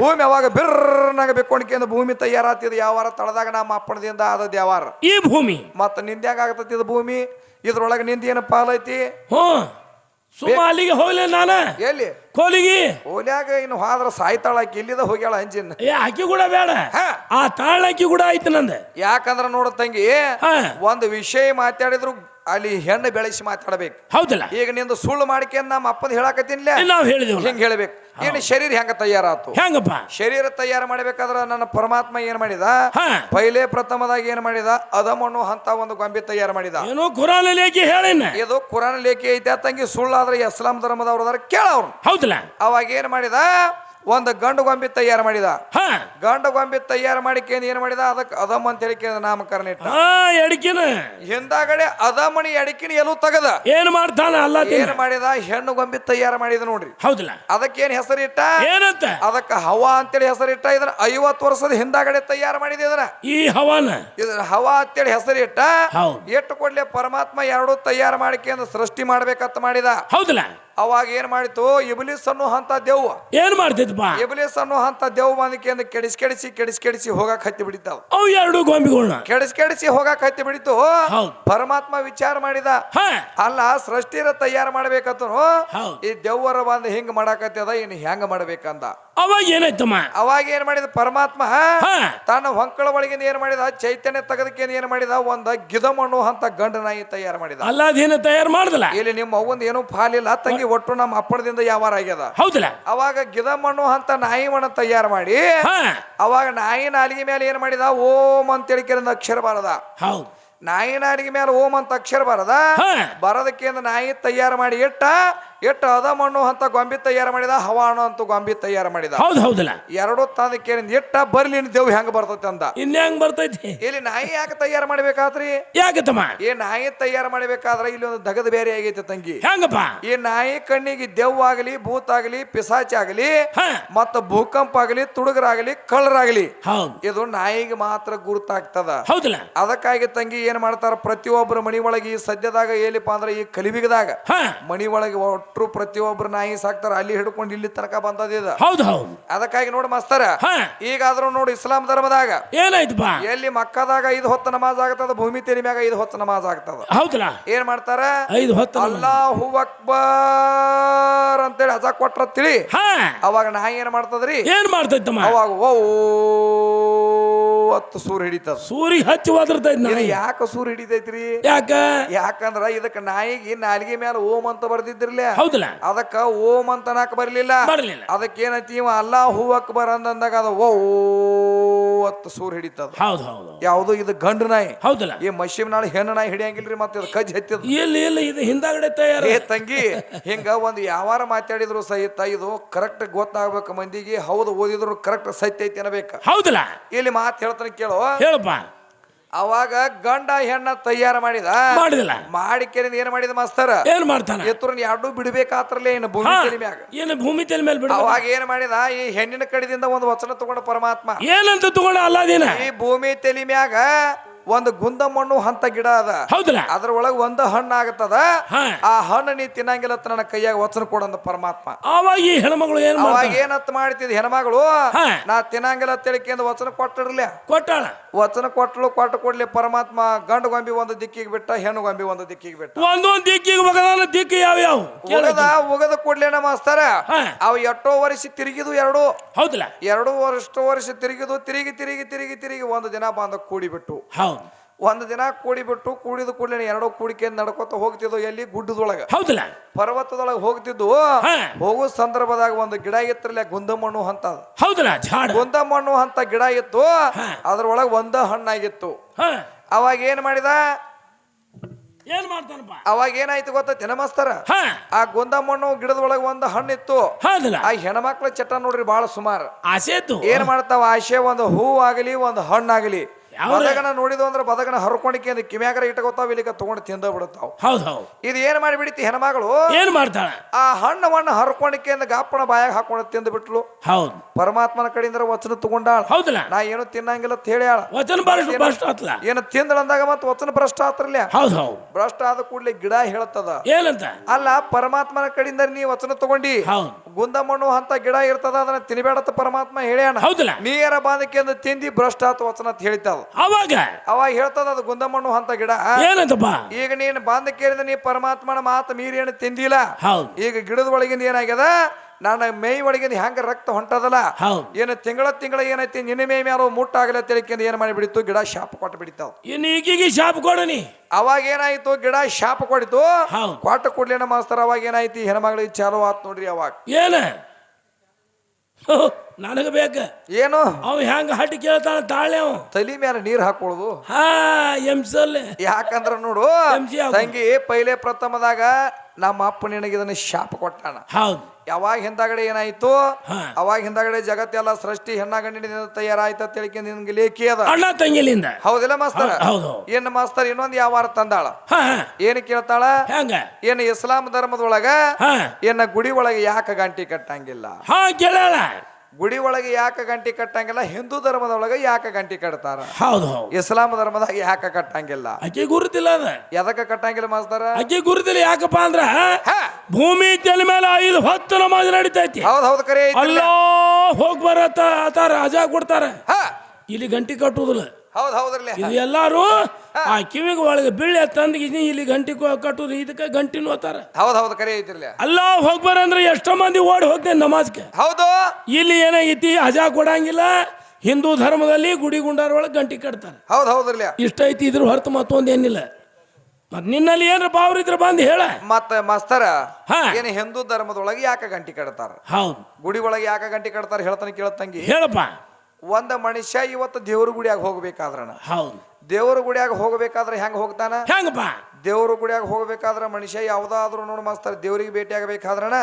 ಭೂಮಿ ಅವಾಗ ಬಿರ್ನಾಗ ಬಿಕ್ಕೊಂಡ್ಕೆಂದು ಭೂಮಿ ತಯಾರಾತಿದ್ ಯಾವಾರ ತಳದಾಗ ನಮ್ಮ ಅಪ್ಪಣದಿಂದ ಆದದ್ ಯಾವಾರ ಈ ಭೂಮಿ. ಮತ್ತ ನಿಂದ್ಯಾಗ ಆಗತೈತಿ ಇದು ಭೂಮಿ? ಇದ್ರೊಳಗೆ ನಿಂದ ಏನಪ್ಪ ಪಾಲೈತಿ ಹ್ಞೂ ಸುಮ್ಮ ಅಲ್ಲಿಗೆ ಹೋಗ್ಲಿ ನಾನು? ಎಲ್ಲಿ? ಕೋಲಿಗಿ. ಕೋಲಿಯಾಗ ಇನ್ನು ಹೋದ್ರ ಸಾಯ್ತಾಳ ಆಕಿ ಇಲ್ಲಿದ ಹೋಗ್ಯಾಳ ಅಂಜಿನ. ಏ ಅಕ್ಕಿ ಕೂಡ ಬೇಡ. ಆ ತಾಳಕ್ಕಿ ಕೂಡ ಆಯ್ತು ನಂದ. ಯಾಕಂದ್ರ ನೋಡ ತಂಗಿ ಒಂದು ವಿಷಯ ಮಾತಾಡಿದ್ರು ಅಲ್ಲಿ ಹೆಣ್ಣು ಬೆಳೆಸಿ ಮಾತಾಡಬೇಕು. ಹೌದಲ್ಲ? ಈಗ ನಿಂದು ಸುಳ್ಳು ಮಾಡಿಕೆ ನಮ್ಮ ಅಪ್ಪನ ಹೇಳಕತ್ತೀನಿಲ್ಲ ನಾವು ಹೇಳಿದೇವಲ್ಲ. ಹಿಂಗ್ ಹೇಳ್ಬೇಕು. ಏನು ಶರೀರ ಹೆಂಗ ತಯಾರಾತು? ಹೆಂಗಪ್ಪ? ಶರೀರ ತಯಾರು ಮಾಡ್ಬೇಕಾದ್ರ ನನ್ನ ಪರಮಾತ್ಮ ಏನ್ ಮಾಡಿದ? ಪೈಲೆ ಪ್ರಥಮದಾಗ ಏನ್ ಮಾಡಿದ? ಅದಮಣ್ಣು ಅಂತ ಒಂದು ಗೊಂಬೆ ತಯಾರು ಮಾಡಿದ. ಏನೋ ಲೇಖಿ ಹೇಳಿನ ಇದು ಕುರಾನ ಲೇಖಿ ಐತೆ ತಂಗಿ ಸುಳ್ಳಾದ್ರೆ ಇಸ್ಲಾಂ ಧರ್ಮದವ್ರದಾರ ಕೇಳವ್ರು ಹೌದಲ್ಲ? ಅವಾಗ ಏನ್ ಮಾಡಿದ? ಒಂದು ಗಂಡು ಗೊಂಬೆ ತಯಾರು ಮಾಡಿದ. ಹಾ. ಗಂಡು ಗೊಂಬೆ ತಯಾರು ಮಾಡಿಕೇಂದ್ ಏನ್ ಮಾಡಿದ? ಅದಕ್ಕೆ ಅದಮ್ ಅಂತ ಹೇಳಿ ಕೇಂದ್ರ ನಾಮಕರಣ ಇಟ್ಟ. ಎಡಕಿನ. ಹಿಂದಾಗಡೆ ಅದಮಣಿ ಎಡಕಿನ ಎಲ್ಲೂ ತಗದ. ಏನ್ ಮಾಡ್ತಾನ ಅಲ್ಲ ಏನ್ ಮಾಡಿದ? ಹೆಣ್ಣು ಗೊಂಬೆ ತಯಾರು ಮಾಡಿದ ನೋಡ್ರಿ. ಹೌದಲ್ಲ? ಅದಕ್ಕೇನ್ ಹೆಸರಿಟ್ಟ ಏನಂತ? ಅದಕ್ಕೆ ಹವಾ ಅಂತೇಳಿ ಹೆಸರಿಟ್ಟ ಇದ್ರ ಐವತ್ತು ವರ್ಷದ ಹಿಂದಾಗಡೆ ತಯಾರು ಮಾಡಿದ ಇದನ್ನ. ಈ ಹವಾನ? ಇದ್ರ ಹವಾ ಅಂತೇಳಿ ಹೆಸರಿಟ್ಟ ಹೌದು. ಎಟ್ಟು ಕೊಡ್ಲೆ ಪರಮಾತ್ಮ ಎರಡು ತಯಾರು ಮಾಡಿಕೆ ಸೃಷ್ಟಿ ಮಾಡ್ಬೇಕಂತ ಮಾಡಿದ. ಹೌದಲ್ಲ? ಅವಾಗ ಏನ್ ಮಾಡಿತು ಇಬ್ಲಿಸ್ ಅನ್ನೋ ಅಂತ ದೇವ್ ಏನ್ ಮಾಡ್ತಿದ್ ಇಬ್ಲಿಸ್ ಅನ್ನೋ ಅಂತ ದೇವ್ ಬಂದಕ್ಕೆ ಕೆಡಿಸಿ ಕೆಡಿಸಿ ಕೆಡಿಸಿ ಕೆಡಿಸಿ ಹೋಗಕ್ ಹತ್ತಿ ಬಿಡಿತಾವ ಅವು ಎರಡು ಗೊಂಬಿಗಳನ್ನ ಕೆಡಿಸಿ ಕೆಡಿಸಿ ಹೋಗಕ್ ಹತ್ತಿ ಬಿಡಿತು ಪರಮಾತ್ಮ ವಿಚಾರ ಮಾಡಿದ. ಅಲ್ಲ ಸೃಷ್ಟಿರ ತಯಾರು ಮಾಡ್ಬೇಕಂತ ಈ ದೆವ್ವರ ಬಂದ್ ಹಿಂಗ್ ಮಾಡಾಕತ್ತದ ಇನ್ ಹೆಂಗ್ ಮಾಡ್ಬೇಕಂದ? ಅವಾಗ ಏನಾಯ್ತಮ್ಮ ಅವಾಗ ಏನ್ ಮಾಡಿದ ಪರಮಾತ್ಮ? ತನ್ನ ಹೊಂಕಳ ಒಳಗಿಂದ ಏನ್ ಮಾಡಿದ? ಚೈತನ್ಯ ತೆಗೆದಕ್ಕೆ ಏನ್ ಮಾಡಿದ? ಒಂದ ಗಿದಮಣ್ಣು ಅಂತ ಗಂಡ ನಾಯಿ ತಯಾರು ಮಾಡಿದ. ಅಲ್ಲ ಅದೇನು ತಯಾರು ಮಾಡಿದಲ್ಲ? ಇಲ್ಲಿ ನಿಮ್ಮ ಅವ್ವಂದ ಏನೂ ಫಾಲಿಲ್ಲ ತಂಗಿ ಒಟ್ಟು ನಮ್ಮ ಅಪ್ಪಣದಿಂದ ಯಾವಾರ ಆಗ್ಯದ. ಹೌದಲ್ಲ? ಅವಾಗ ಗಿದಮಣ್ಣು ಅಂತ ನಾಯಿ ಮಣ್ಣ ತಯಾರು ಮಾಡಿ ಅವಾಗ ನಾಯಿ ನಾಲಿಗೆ ಮೇಲೆ ಏನ್ ಮಾಡಿದ? ಓಂ ಅಂತ ಹೇಳಿಕೆರಿಂದ ಅಕ್ಷರ ಬಾರದ. ಹೌದು. ನಾಯಿ ನಾಲಿಗೆ ಮೇಲೆ ಓಂ ಅಂತ ಅಕ್ಷರ ಬರದ. ಬರೋದಕ್ಕೆ ನಾಯಿ ತಯಾರು ಮಾಡಿ ಇಟ್ಟ ಇಟ್ಟ ಅದ ಮಣ್ಣು ಅಂತ ಗೊಂಬಿ ತಯಾರು ಮಾಡಿದ ಹವಾಣು ಅಂತ ಗೊಂಬಿ ತಯಾರು ಮಾಡಿದ. ಹೌದು ಹೌದಲ್ಲ. ಎರಡು ತಂದಕ್ಕೆ ಇಟ್ಟ ಬರ್ಲಿ ದೇವ್ ಹೆಂಗ್ ಬರ್ತೈತೆ ಅಂತ ಇನ್ ಹೆಂಗ್ ಬರ್ತೈತಿ? ಇಲ್ಲಿ ನಾಯಿ ಯಾಕೆ ತಯಾರು ಮಾಡ್ಬೇಕಾತ್ರಿ ಯಾಕತ್ತಮ್ಮ ಈ ನಾಯಿ ತಯಾರು ಮಾಡ್ಬೇಕಾದ್ರೆ ಇಲ್ಲಿ ಒಂದು ದಗದ ಬೇರೆ ಆಗೈತೆ ತಂಗಿ. ಹೆಂಗಪ್ಪ? ಈ ನಾಯಿ ಕಣ್ಣಿಗೆ ದೆವ್ ಆಗಲಿ ಭೂತ್ ಆಗಲಿ ಪಿಸಾಚಿ ಆಗಲಿ ಮತ್ತ ಭೂಕಂಪ ಆಗಲಿ ತುಡುಗರಾಗಲಿ ಕಳ್ಳರಾಗಲಿ ಹೌದು. ಇದು ನಾಯಿಗೆ ಮಾತ್ರ ಗುರುತಾಗ್ತದ. ಹೌದಲ್ಲ. ಅದಕ್ಕಾಗಿ ತಂಗಿ ಏನ್ ಮಾಡ್ತಾರ ಪ್ರತಿಯೊಬ್ಬರ ಮನಿ ಒಳಗೆ ಈ ಸದ್ಯದಾಗ ಏಲಿಪ್ಪ ಅಂದ್ರೆ ಈ ಕಲಿಬಿಗದಾಗ ಮನಿ ಒಳಗೆ ಒಟ್ರು ಪ್ರತಿಯೊಬ್ಬರು ನಾಯಿ ಸಾಕ್ತಾರ ಅಲ್ಲಿ ಹಿಡ್ಕೊಂಡು ಇಲ್ಲಿ ತನಕ ಬಂದದಿದ ಹೌದು ಹೌದು. ಅದಕ್ಕಾಗಿ ನೋಡಿ ಮಾಸ್ತರ ಹಾ. ಈಗಾದ್ರೂ ನೋಡಿ ಇಸ್ಲಾಂ ಧರ್ಮದಾಗ ಏನಾಯ್ತು ಎಲ್ಲಿ ಮಕ್ಕದಾಗ ಐದು ಹೊತ್ತು ನಮಾಜ್ ಆಗ್ತದ ಭೂಮಿ ತೆರಿ ಮ್ಯಾಗ ಐದು ಹೊತ್ತು ನಮಾಜ್ ಆಗ್ತದ. ಹೌದಲ್ಲ? ಏನ್ ಮಾಡ್ತಾರ? ಐದು ಹೊತ್ತು ಅಲ್ಲಾಹು ಅಕ್ಬರ್ ಅಂತೇಳಿ ಹಜ ಕೊಟ್ರ ತಿಳಿ. ಹಾ. ಅವಾಗ ನಾಯಿ ಏನ್ ಮಾಡ್ತದ್ರಿ? ಏನ್ ಮಾಡ್ತೈತಮ್ಮ? ಅವಾಗ ಓ ಹತ್ತು ಸೂರ್ ಹಿಡಿತದ. ಸೂರಿ ಹಚ್ಚಿ ಒದರ್ತೈತಿ ಇದು ನಾಯಿ ಯಾಕ ಸೂರ್ ಹಿಡಿತೈತ್ರಿ? ಯಾಕ? ಯಾಕಂದ್ರ ಇದಕ್ಕ ನಾಯಿಗೆ ನಾಲಿಗೆ ಮೇಲೆ ಓಂ ಅಂತ ಬರ್ದಿದ್ರಲ್ಲ ಹೌದಲ್ಲ. ಅದಕ್ಕ ಓಂ ಅಂತ ನಾಕ ಬರ್ಲಿಲ್ಲ. ಬರ್ಲಿಲ್ಲ. ಅದಕ್ಕೆ ಹೂವಕ್ ಇವ ಅಲ್ಲಾಹು ಅಕ್ಬರ್ ಅಂದಂದಾಗ ಅದ ಓ ಹತ್ತು ಸೂರ್ ಹಿಡಿತದ. ಹೌದು ಹೌದು ಯಾವುದು ಇದು ಗಂಡು ನಾಯಿ. ಹೌದಲ್ಲ? ಈ ಮಶಿಮ್ ನಾಳೆ ಹೆಣ್ಣು ನಾಯಿ ಹಿಡಿಯಂಗಿಲ್ರಿ ಮತ್ತೆ ಇದು ಕಜ್ ಹತ್ತಿದ. ಎಲ್ಲಿ ಇಲ್ಲ ಇದು ಹಿಂದಾಗಡೆ ತಯಾರ. ಏ ತಂಗಿ ಹಿಂಗ ಒಂದು ಯಾವಾರ ಮಾತಾಡಿದ್ರು ಸಹಿತ ಇದು ಕರೆಕ್ಟ್ ಗೊತ್ತಾಗ್ಬೇಕು ಮಂದಿಗೆ. ಹೌದು ಓದಿದ್ರು ಕರೆಕ್ಟ್ ಸತ್ಯ ಐತಿ ಅನ್ನಬೇಕು. ಹೌದಲ್ಲ? ಇಲ್ಲಿ ಮಾತು ಹೇಳ್ತಾನೆ ಕೇಳೋ. ಹೇಳಪ್ಪ. ಅವಾಗ ಗಂಡ ಹೆಣ್ಣ ತಯಾರ ಮಾಡಿದ. ಮಾಡಿದಿಲ್ಲ. ಮಾಡಿಕೆರಿಂದ ಏನ್ ಮಾಡಿದ ಮಾಸ್ತರ? ಏನ್ ಮಾಡ್ತಾನೆ? ಎತ್ತರನ್ನ ಎರಡು ಬಿಡ್ಬೇಕಾತ್ರಲ್ಲೇ ಏನು ಭೂಮಿ ತಲೆ ಮ್ಯಾಗ? ಏನು ಭೂಮಿ ತಲೆ ಮೇಲೆ ಬಿಡ ಅವಾಗ ಏನ್ ಮಾಡಿದ? ಈ ಹೆಣ್ಣಿನ ಕಡೆದಿಂದ ಒಂದು ವಚನ ತಗೊಂಡ ಪರಮಾತ್ಮ. ಏನಂತ ತಗೊಂಡ ಅಲ್ಲಾದೇನ ಈ ಭೂಮಿ ತಲೆ ಮ್ಯಾಗ ಒಂದು ಗುಂದ ಮಣ್ಣು ಹಂತ ಗಿಡ ಅದ. ಅದ್ರ ಒಳಗ ಒಂದ ಹಣ್ಣು ಆಗತ್ತದ. ಆ ಹಣ್ಣು ನೀ ತಿನ್ನಂಗಿಲ್ಲ ಅಂತ ನನ್ನ ಕೈಯಾಗ ವಚನ ಕೊಡಂದ ಪರಮಾತ್ಮ. ಅವಾಗ ಈ ಹೆಣ್ಮಗಳು ಏನ್ ಅವಾಗ ಏನತ್ ಮಾಡ್ತಿದ್ ಹೆಣ್ಮಗಳು. ನಾ ತಿನ್ನಂಗಿಲ್ಲ ತಿಳಕಿಂದ ವಚನ ಕೊಟ್ಟಿರ್ಲಿ ಕೊಟ್ಟಾಳ? ವಚನ ಕೊಟ್ಟಳು ಕೊಟ್ಟು ಕೊಡ್ಲಿ ಪರಮಾತ್ಮ ಗಂಡು ಗೊಂಬಿ ಒಂದು ದಿಕ್ಕಿಗೆ ಬಿಟ್ಟ ಹೆಣ್ಣು ಗೊಂಬಿ ಒಂದು ದಿಕ್ಕಿಗೆ ಬಿಟ್ಟ. ಒಂದೊಂದು ದಿಕ್ಕಿಗೆ ಮಗದಾನ ದಿಕ್ಕಿ ಯಾವ ಯಾವ ಉಗದ ಉಗದ ಕೊಡ್ಲೇನ ಮಾಸ್ತರ. ಅವು ಎಷ್ಟೋ ವರ್ಷ ತಿರುಗಿದು ಎರಡು. ಹೌದಲ್ಲ? ಎರಡು ವರ್ಷ ವರ್ಷ ತಿರುಗಿದು ತಿರುಗಿ ತಿರುಗಿ ತಿರುಗಿ ತಿರುಗಿ ಒಂದು ದಿನ ಬಂದ ಕೂಡಿಬಿಟ್ಟು. ಹೌದು. ಒಂದು ದಿನ ಕೂಡಿಬಿಟ್ಟು ಕೂಡಿದ ಕೂಡಲೇ ಎರಡು ಕೂಡಿಕೆ ನಡ್ಕೋತ ಹೋಗ್ತಿದ್ದು ಎಲ್ಲಿ? ಗುಡ್ಡದೊಳಗೆ. ಹೌದಲ್ಲ? ಪರ್ವತದೊಳಗೆ ಹೋಗ್ತಿದ್ದು ಹೋಗುವ ಹೋಗೋ ಸಂದರ್ಭದಾಗ ಒಂದು ಗಿಡ ಇತ್ತರಲ್ಲ ಗುಂದಮಣ್ಣು ಅಂತ. ಹೌದಲ್ಲ ಗುಂದಮಣ್ಣು ಅಂತ ಗಿಡ ಇತ್ತು. ಅದ್ರೊಳಗ ಒಂದ ಹಣ್ಣಾಗಿತ್ತು. ಅವಾಗ ಏನ್ ಮಾಡಿದ? ಏನ್ ಮಾಡ್ತಾನಪ್ಪ? ಅವಾಗ ಏನಾಯ್ತು ಗೊತ್ತೈತಿ ನಮಸ್ತರ ಆ ಗುಂದಮಣ್ಣು ಗಿಡದ ಒಳಗೆ ಒಂದು ಹಣ್ಣಿತ್ತು. ಇತ್ತು ಆ ಹೆಣ್ಮಕ್ಳ ಚಟ ನೋಡ್ರಿ ಬಹಳ ಸುಮಾರು. ಆಸೆ ಏನ್ ಮಾಡ್ತಾವ? ಆಶೆ ಒಂದು ಹೂ ಆಗಲಿ ಒಂದು ಹಣ್ಣಾಗಲಿ. ಬದಗನ ನೋಡಿದ್ವು ಅಂದ್ರೆ ಬದಗನ ಹರ್ಕೊಂಡಿಕೆ ಅಂದ್ರೆ ಕಿಮ್ಯಾಗರ ಇಟ್ಕೋತಾವ ಇಲ್ಲಿಗ ತಗೊಂಡು ತಿಂದ ಬಿಡುತ್ತಾವ. ಹೌದು ಹೌದು. ಇದು ಏನ್ ಮಾಡಿಬಿಡ್ತಿ ಹೆಣ್ಮಗಳು? ಏನ್ ಮಾಡ್ತಾಳೆ? ಆ ಹಣ್ಣವನ್ನ ಹರ್ಕೊಂಡಿಕೆ ಅಂದ್ರೆ ಗಾಪಣ ಬಾಯಾಗ ಹಾಕೊಂಡು ತಿಂದ ಬಿಟ್ಲು. ಹೌದು. ಪರಮಾತ್ಮನ ಕಡೆಯಿಂದ ವಚನ ತಗೊಂಡಾಳ. ಹೌದಲ್ಲ? ನಾ ಏನು ತಿನ್ನಂಗಿಲ್ಲ ಅಂತ ಹೇಳ್ಯಾಳ. ವಚನ ಭ್ರಷ್ಟ ಆತ್ಲ. ಏನು ತಿಂದಳಂದಾಗ ಮತ್ತೆ ವಚನ ಭ್ರಷ್ಟ ಆತ್ರಲ್ಲ. ಹೌದ್ ಹೌದು. ಭ್ರಷ್ಟ ಆದ ಕೂಡಲೇ ಗಿಡ ಹೇಳ್ತದ. ಏನಂತ? ಅಲ್ಲ ಪರಮಾತ್ಮನ ಕಡೆಯಿಂದ ನೀ ವಚನ ತಗೊಂಡಿ. ಹೌದು. ಗುಂದ ಮಣ್ಣು ಅಂತ ಗಿಡ ಇರ್ತದ ಅದನ್ನ ತಿನ್ಬೇಡತ್ತ ಪರಮಾತ್ಮ ಹೇಳ್ಯಾನ. ಹೌದಲ್ಲ? ನೀರ ಬಾಂಧಕ್ಕೆ ತಿಂದಿ ಭ್ರಷ್ಟ ಆತ ವಚನ ಅಂತ ಹೇಳಿತಾವ ಅವಾಗ? ಅವಾಗ ಹೇಳ್ತದ ಅದು ಗುಂದಮಣ್ಣು ಅಂತ ಗಿಡ. ಏನಂತಪ್ಪ? ಈಗ ನೀನು ಕೇಳಿದ ನೀ ಪರಮಾತ್ಮನ ಮಾತು ಮೀರಿ ಏನು ತಿಂದಿಲ್ಲ. ಹೌದು. ಈಗ ಗಿಡದ ಒಳಗಿಂದ ಏನಾಗ್ಯದ? ನನ್ನ ಮೈ ಒಳಗಿಂದ ಹೆಂಗ ರಕ್ತ ಹೊಂಟದಲ್ಲ? ಏನು ತಿಂಗಳ ತಿಂಗಳ ಏನೈತಿ? ನಿನ್ನ ಮೇ ಮ್ಯಾಲ ಮುಟ್ಟಾಗಲ್ಲ ತಿಳಕಿಂದ ಏನ್ ಮಾಡಿ ಬಿಡಿತು ಗಿಡ ಶಾಪ ಕೊಟ್ಟು ಬಿಡಿತಾವ. ಇನ್ನು ಈಗೀಗ ಶಾಪ ಕೊಡನಿ ಅವಾಗ ಏನಾಯ್ತು? ಗಿಡ ಶಾಪ ಕೊಡಿತು. ಕೊಟ್ಟ ಕೊಡ್ಲೇನ ಮಾಸ್ತರ್ ಅವಾಗ ಏನಾಯ್ತಿ? ಹೆಣ್ಮಗಳಿಗೆ ಚಾಲು ಆತ್ ನೋಡ್ರಿ ಅವಾಗ. ಏನ? ನನಗ ಬೇಕ. ಏನು? ಅವ ಹೆಂಗ ಹಟ್ಟಿ ಕೇಳ್ತಾನ ತಾಳೆ ಅವ. ತಲಿ ಮೇಲೆ ನೀರ್ ಹಾಕೊಳ್ಳೋದು ಹಾ ಎಂಸಲ್ ಯಾಕಂದ್ರ ನೋಡು. ತಂಗಿ ಪೈಲೆ ಪ್ರಥಮದಾಗ ನಮ್ಮ ಅಪ್ಪ ನಿನಗೆ ಇದನ್ನ ಶಾಪ ಕೊಟ್ಟಾನ. ಹೌದು. ಯಾವಾಗ ಹಿಂದಾಗಡೆ ಏನಾಯ್ತು. ಅವಾಗ ಹಿಂದಾಗಡೆ ಜಗತ್ತೆಲ್ಲ ಸೃಷ್ಟಿ ಹೆಣ್ಣಾಗಂಡಿನಿಂದ ತಯಾರಾಯ್ತ ತಿಳಿಕೆ ನಿನ್ಗೆ ಲೇಖಿ ಅದ. ಅಣ್ಣ ತಂಗಿಲಿಂದ. ಹೌದಿಲ್ಲ ಮಾಸ್ತರ? ಹೌದು ಏನ್ ಮಾಸ್ತರ್ ಇನ್ನೊಂದು ಯಾವಾರ ತಂದಾಳ? ಏನ್ ಕೇಳ್ತಾಳ? ಹೆಂಗ? ಏನ್ ಇಸ್ಲಾಂ ಧರ್ಮದೊಳಗ ಏನ ಗುಡಿ ಒಳಗೆ ಯಾಕೆ ಗಂಟಿ ಕಟ್ಟಂಗಿಲ್ಲ? ಹಾ ಕೇಳಲ್ಲ ಗುಡಿ ಒಳಗೆ ಯಾಕೆ ಗಂಟಿ ಕಟ್ಟಂಗಿಲ್ಲ? ಹಿಂದೂ ಧರ್ಮದೊಳಗೆ ಯಾಕೆ ಗಂಟಿ ಕಟ್ತಾರ? ಹೌದು ಹೌದು. ಇಸ್ಲಾಂ ಧರ್ಮದಾಗ ಯಾಕೆ ಕಟ್ಟಂಗಿಲ್ಲ? ಅಕ್ಕಿ ಗುರುತಿಲ್ಲ ಅದ. ಎದಕ್ಕೆ ಕಟ್ಟಂಗಿಲ್ಲ ಮಾಸ್ತಾರ? ಅಕ್ಕಿ ಗುರುತಿಲ್ಲ ಯಾಕಪ್ಪ ಅಂದ್ರ ಭೂಮಿ ತಲೆ ಮೇಲೆ ಐದು ಹೊತ್ತು ನಮಾಜ್ ನಡೀತೈತಿ. ಹೌದ್ ಹೌದ್ ಕರೆ ಐತಿ. ಅಲ್ಲ ಹೋಗಿ ಬರತ್ತ ಆತ ರಾಜ ಕೊಡ್ತಾರ. ಹಾ. ಇಲ್ಲಿ ಗಂಟಿ ಕಟ್ಟುದಿಲ್ಲ. ಹೌದ್ ಹೌದ್ರಲ್ಲ? ಇದು ಎಲ್ಲಾರು ಆ ಕಿವಿಗೆ ಒಳಗೆ ಬೀಳೆ ತಂದ ಇಲ್ಲಿ ಗಂಟಿ ಕಟ್ಟುದು ಇದಕ್ಕೆ ಗಂಟಿನ ನೋತಾರ. ಹೌದ್ ಹೌದ್ ಕರೆ ಐತಿರ್ಲಿ. ಅಲ್ಲ ಹೋಗ್ಬಾರಂದ್ರೆ ಎಷ್ಟೋ ಮಂದಿ ಓಡಿ ಹೋಗ್ತೇನೆ ನಮಾಜ್ಗೆ. ಹೌದು. ಇಲ್ಲಿ ಏನಾಗೈತಿ ಹಜಾ ಕೊಡಂಗಿಲ್ಲ ಹಿಂದೂ ಧರ್ಮದಲ್ಲಿ ಗುಡಿ ಗುಂಡಾರ ಒಳಗೆ ಗಂಟಿ ಕಟ್ತಾರೆ. ಹೌದು ಹೌದ್ರಲ್ಲ. ಇಷ್ಟ ಐತಿ ಇದ್ರ ಹೊರತು ಮತ್ತೊಂದು ಏನಿಲ್ಲ. ಮತ್ ನಿನ್ನಲ್ಲಿ ಏನ್ರ ಪಾವ್ರ ಇದ್ರ ಬಂದು ಹೇಳ. ಮತ್ತೆ ಮಸ್ತರ. ಏನ್ ಹಿಂದೂ ಧರ್ಮದೊಳಗೆ ಯಾಕೆ ಗಂಟಿ ಕಟ್ತಾರ? ಹೌದು. ಗುಡಿ ಒಳಗೆ ಯಾಕೆ ಗಂಟಿ ಕಟ್ತಾರ ಹೇಳ್ತಾನೆ ಕೇಳತ್ತಂಗಿ ಹೇಳಪ್ಪ. ಒಂದ ಮನುಷ್ಯ ಇವತ್ತು ದೇವ್ರ ಗುಡಿಯಾಗ ಹೋಗ್ಬೇಕಾದ್ರನ. ಹೌದು. ದೇವ್ರ ಗುಡಿಯಾಗ ಹೋಗ್ಬೇಕಾದ್ರೆ ಹೆಂಗ್ ಹೋಗ್ತಾನ? ಹೆಂಗಪ್ಪ ದೇವ್ರ ಗುಡಿಯಾಗ ಹೋಗ್ಬೇಕಾದ್ರ ಮನುಷ್ಯ ಯಾವ್ದಾದ್ರು ನೋಡ್ ಮಾಸ್ತರ್ ದೇವ್ರಿಗೆ ಭೇಟಿ ಆಗಬೇಕಾದ್ರನ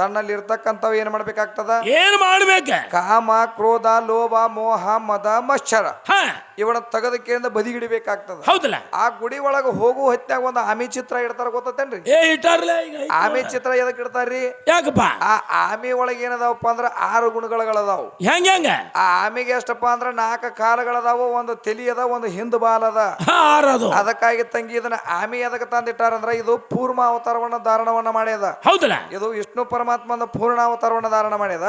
ತನ್ನಲ್ಲಿ ಇರ್ತಕ್ಕಂಥವ್ ಏನ್ ಮಾಡ್ಬೇಕಾಗ್ತದ? ಏನ್ ಮಾಡ್ಬೇಕ? ಕಾಮ ಕ್ರೋಧ ಲೋಭ ಮೋಹ ಮದ ಮಶ್ಚರ ಇವನ ತಗದಕ್ಕೆಯಿಂದ ಬದಿಗಿಡಬೇಕಾಗ್ತದ. ಹೌದಲ್ಲ? ಆ ಗುಡಿ ಒಳಗ ಹೋಗು ಹೊತ್ತಾಗ ಒಂದು ಆಮಿ ಚಿತ್ರ ಇಡ್ತಾರ ಗೊತ್ತೇನ್ರಿ ಆಮಿ ಚಿತ್ರ ಎದಕ್ ಇಡ್ತಾರ್ರಿ? ಯಾಕಪ್ಪ? ಆ ಆಮಿ ಒಳಗ ಏನದಾವಪ್ಪ ಅಂದ್ರ ಆರು ಗುಣಗಳದಾವ್ ಹೆಂಗ ಹೆಂಗ? ಆ ಆಮಿಗೆ ಎಷ್ಟಪ್ಪ ಅಂದ್ರ ನಾಲ್ಕು ಕಾಲಗಳದಾವ ಒಂದು ತಲಿ ಅದ ಒಂದು ಹಿಂದ್ ಬಾಲ್ ಅದ. ಅದಕ್ಕಾಗಿ ತಂಗಿ ಇದನ್ನ ಆಮಿ ಎದಕ್ಕೆ ತಂದಿಟ್ಟಾರಂದ್ರ ಇದು ಪೂರ್ಣ ಅವತಾರವನ್ನ ಧಾರಣವನ್ನ ಮಾಡ್ಯದ. ಹೌದಲ್ಲ? ಇದು ವಿಷ್ಣು ಪರಮಾತ್ಮನ ಪೂರ್ಣ ಅವತಾರವನ್ನ ಧಾರಣ ಮಾಡ್ಯದ.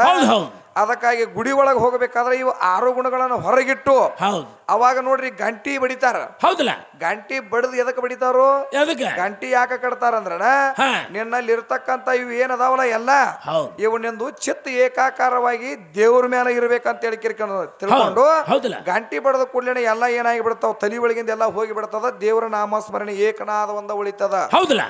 ಅದಕ್ಕಾಗಿ ಗುಡಿ ಒಳಗೆ ಹೋಗಬೇಕಾದ್ರೆ ಇವು ಆರು ಗುಣಗಳನ್ನು ಹೊರಗಿಟ್ಟು ಹೌದು. ಅವಾಗ ನೋಡ್ರಿ ಗಂಟಿ ಬಡಿತಾರ. ಹೌದಲ್ಲ? ಗಂಟಿ ಬಡದ್ ಎದಕ್ಕೆ ಬಡಿತಾರೋ? ಎದಕ್ಕೆ? ಗಂಟಿ ಯಾಕೆ ಕಟ್ತಾರ ಅಂದ್ರ ನಿನ್ನಲ್ಲಿ ಇರ್ತಕ್ಕಂತ ಇವು ಏನದಾವಲ್ಲ ಎಲ್ಲ? ಇವು ನಿಂದು ಚಿತ್ತ ಏಕಾಕಾರವಾಗಿ ದೇವ್ರ ಮೇಲೆ ಇರ್ಬೇಕಂತ ಹೇಳಿ ಕಿರ್ಕೊಂಡು ತಿಳ್ಕೊಂಡು ಗಂಟಿ ಬಡದ ಕೂಡಲೇ ಎಲ್ಲ ಏನಾಗಿ ಬಿಡ್ತಾವ ತಲಿ ಒಳಗಿಂದ ಎಲ್ಲ ಹೋಗಿ ಬಿಡ್ತದ ದೇವರ ನಾಮಸ್ಮರಣೆ ಏಕನಾದ ಒಂದ ಉಳಿತದ. ಹೌದಲ್ಲ?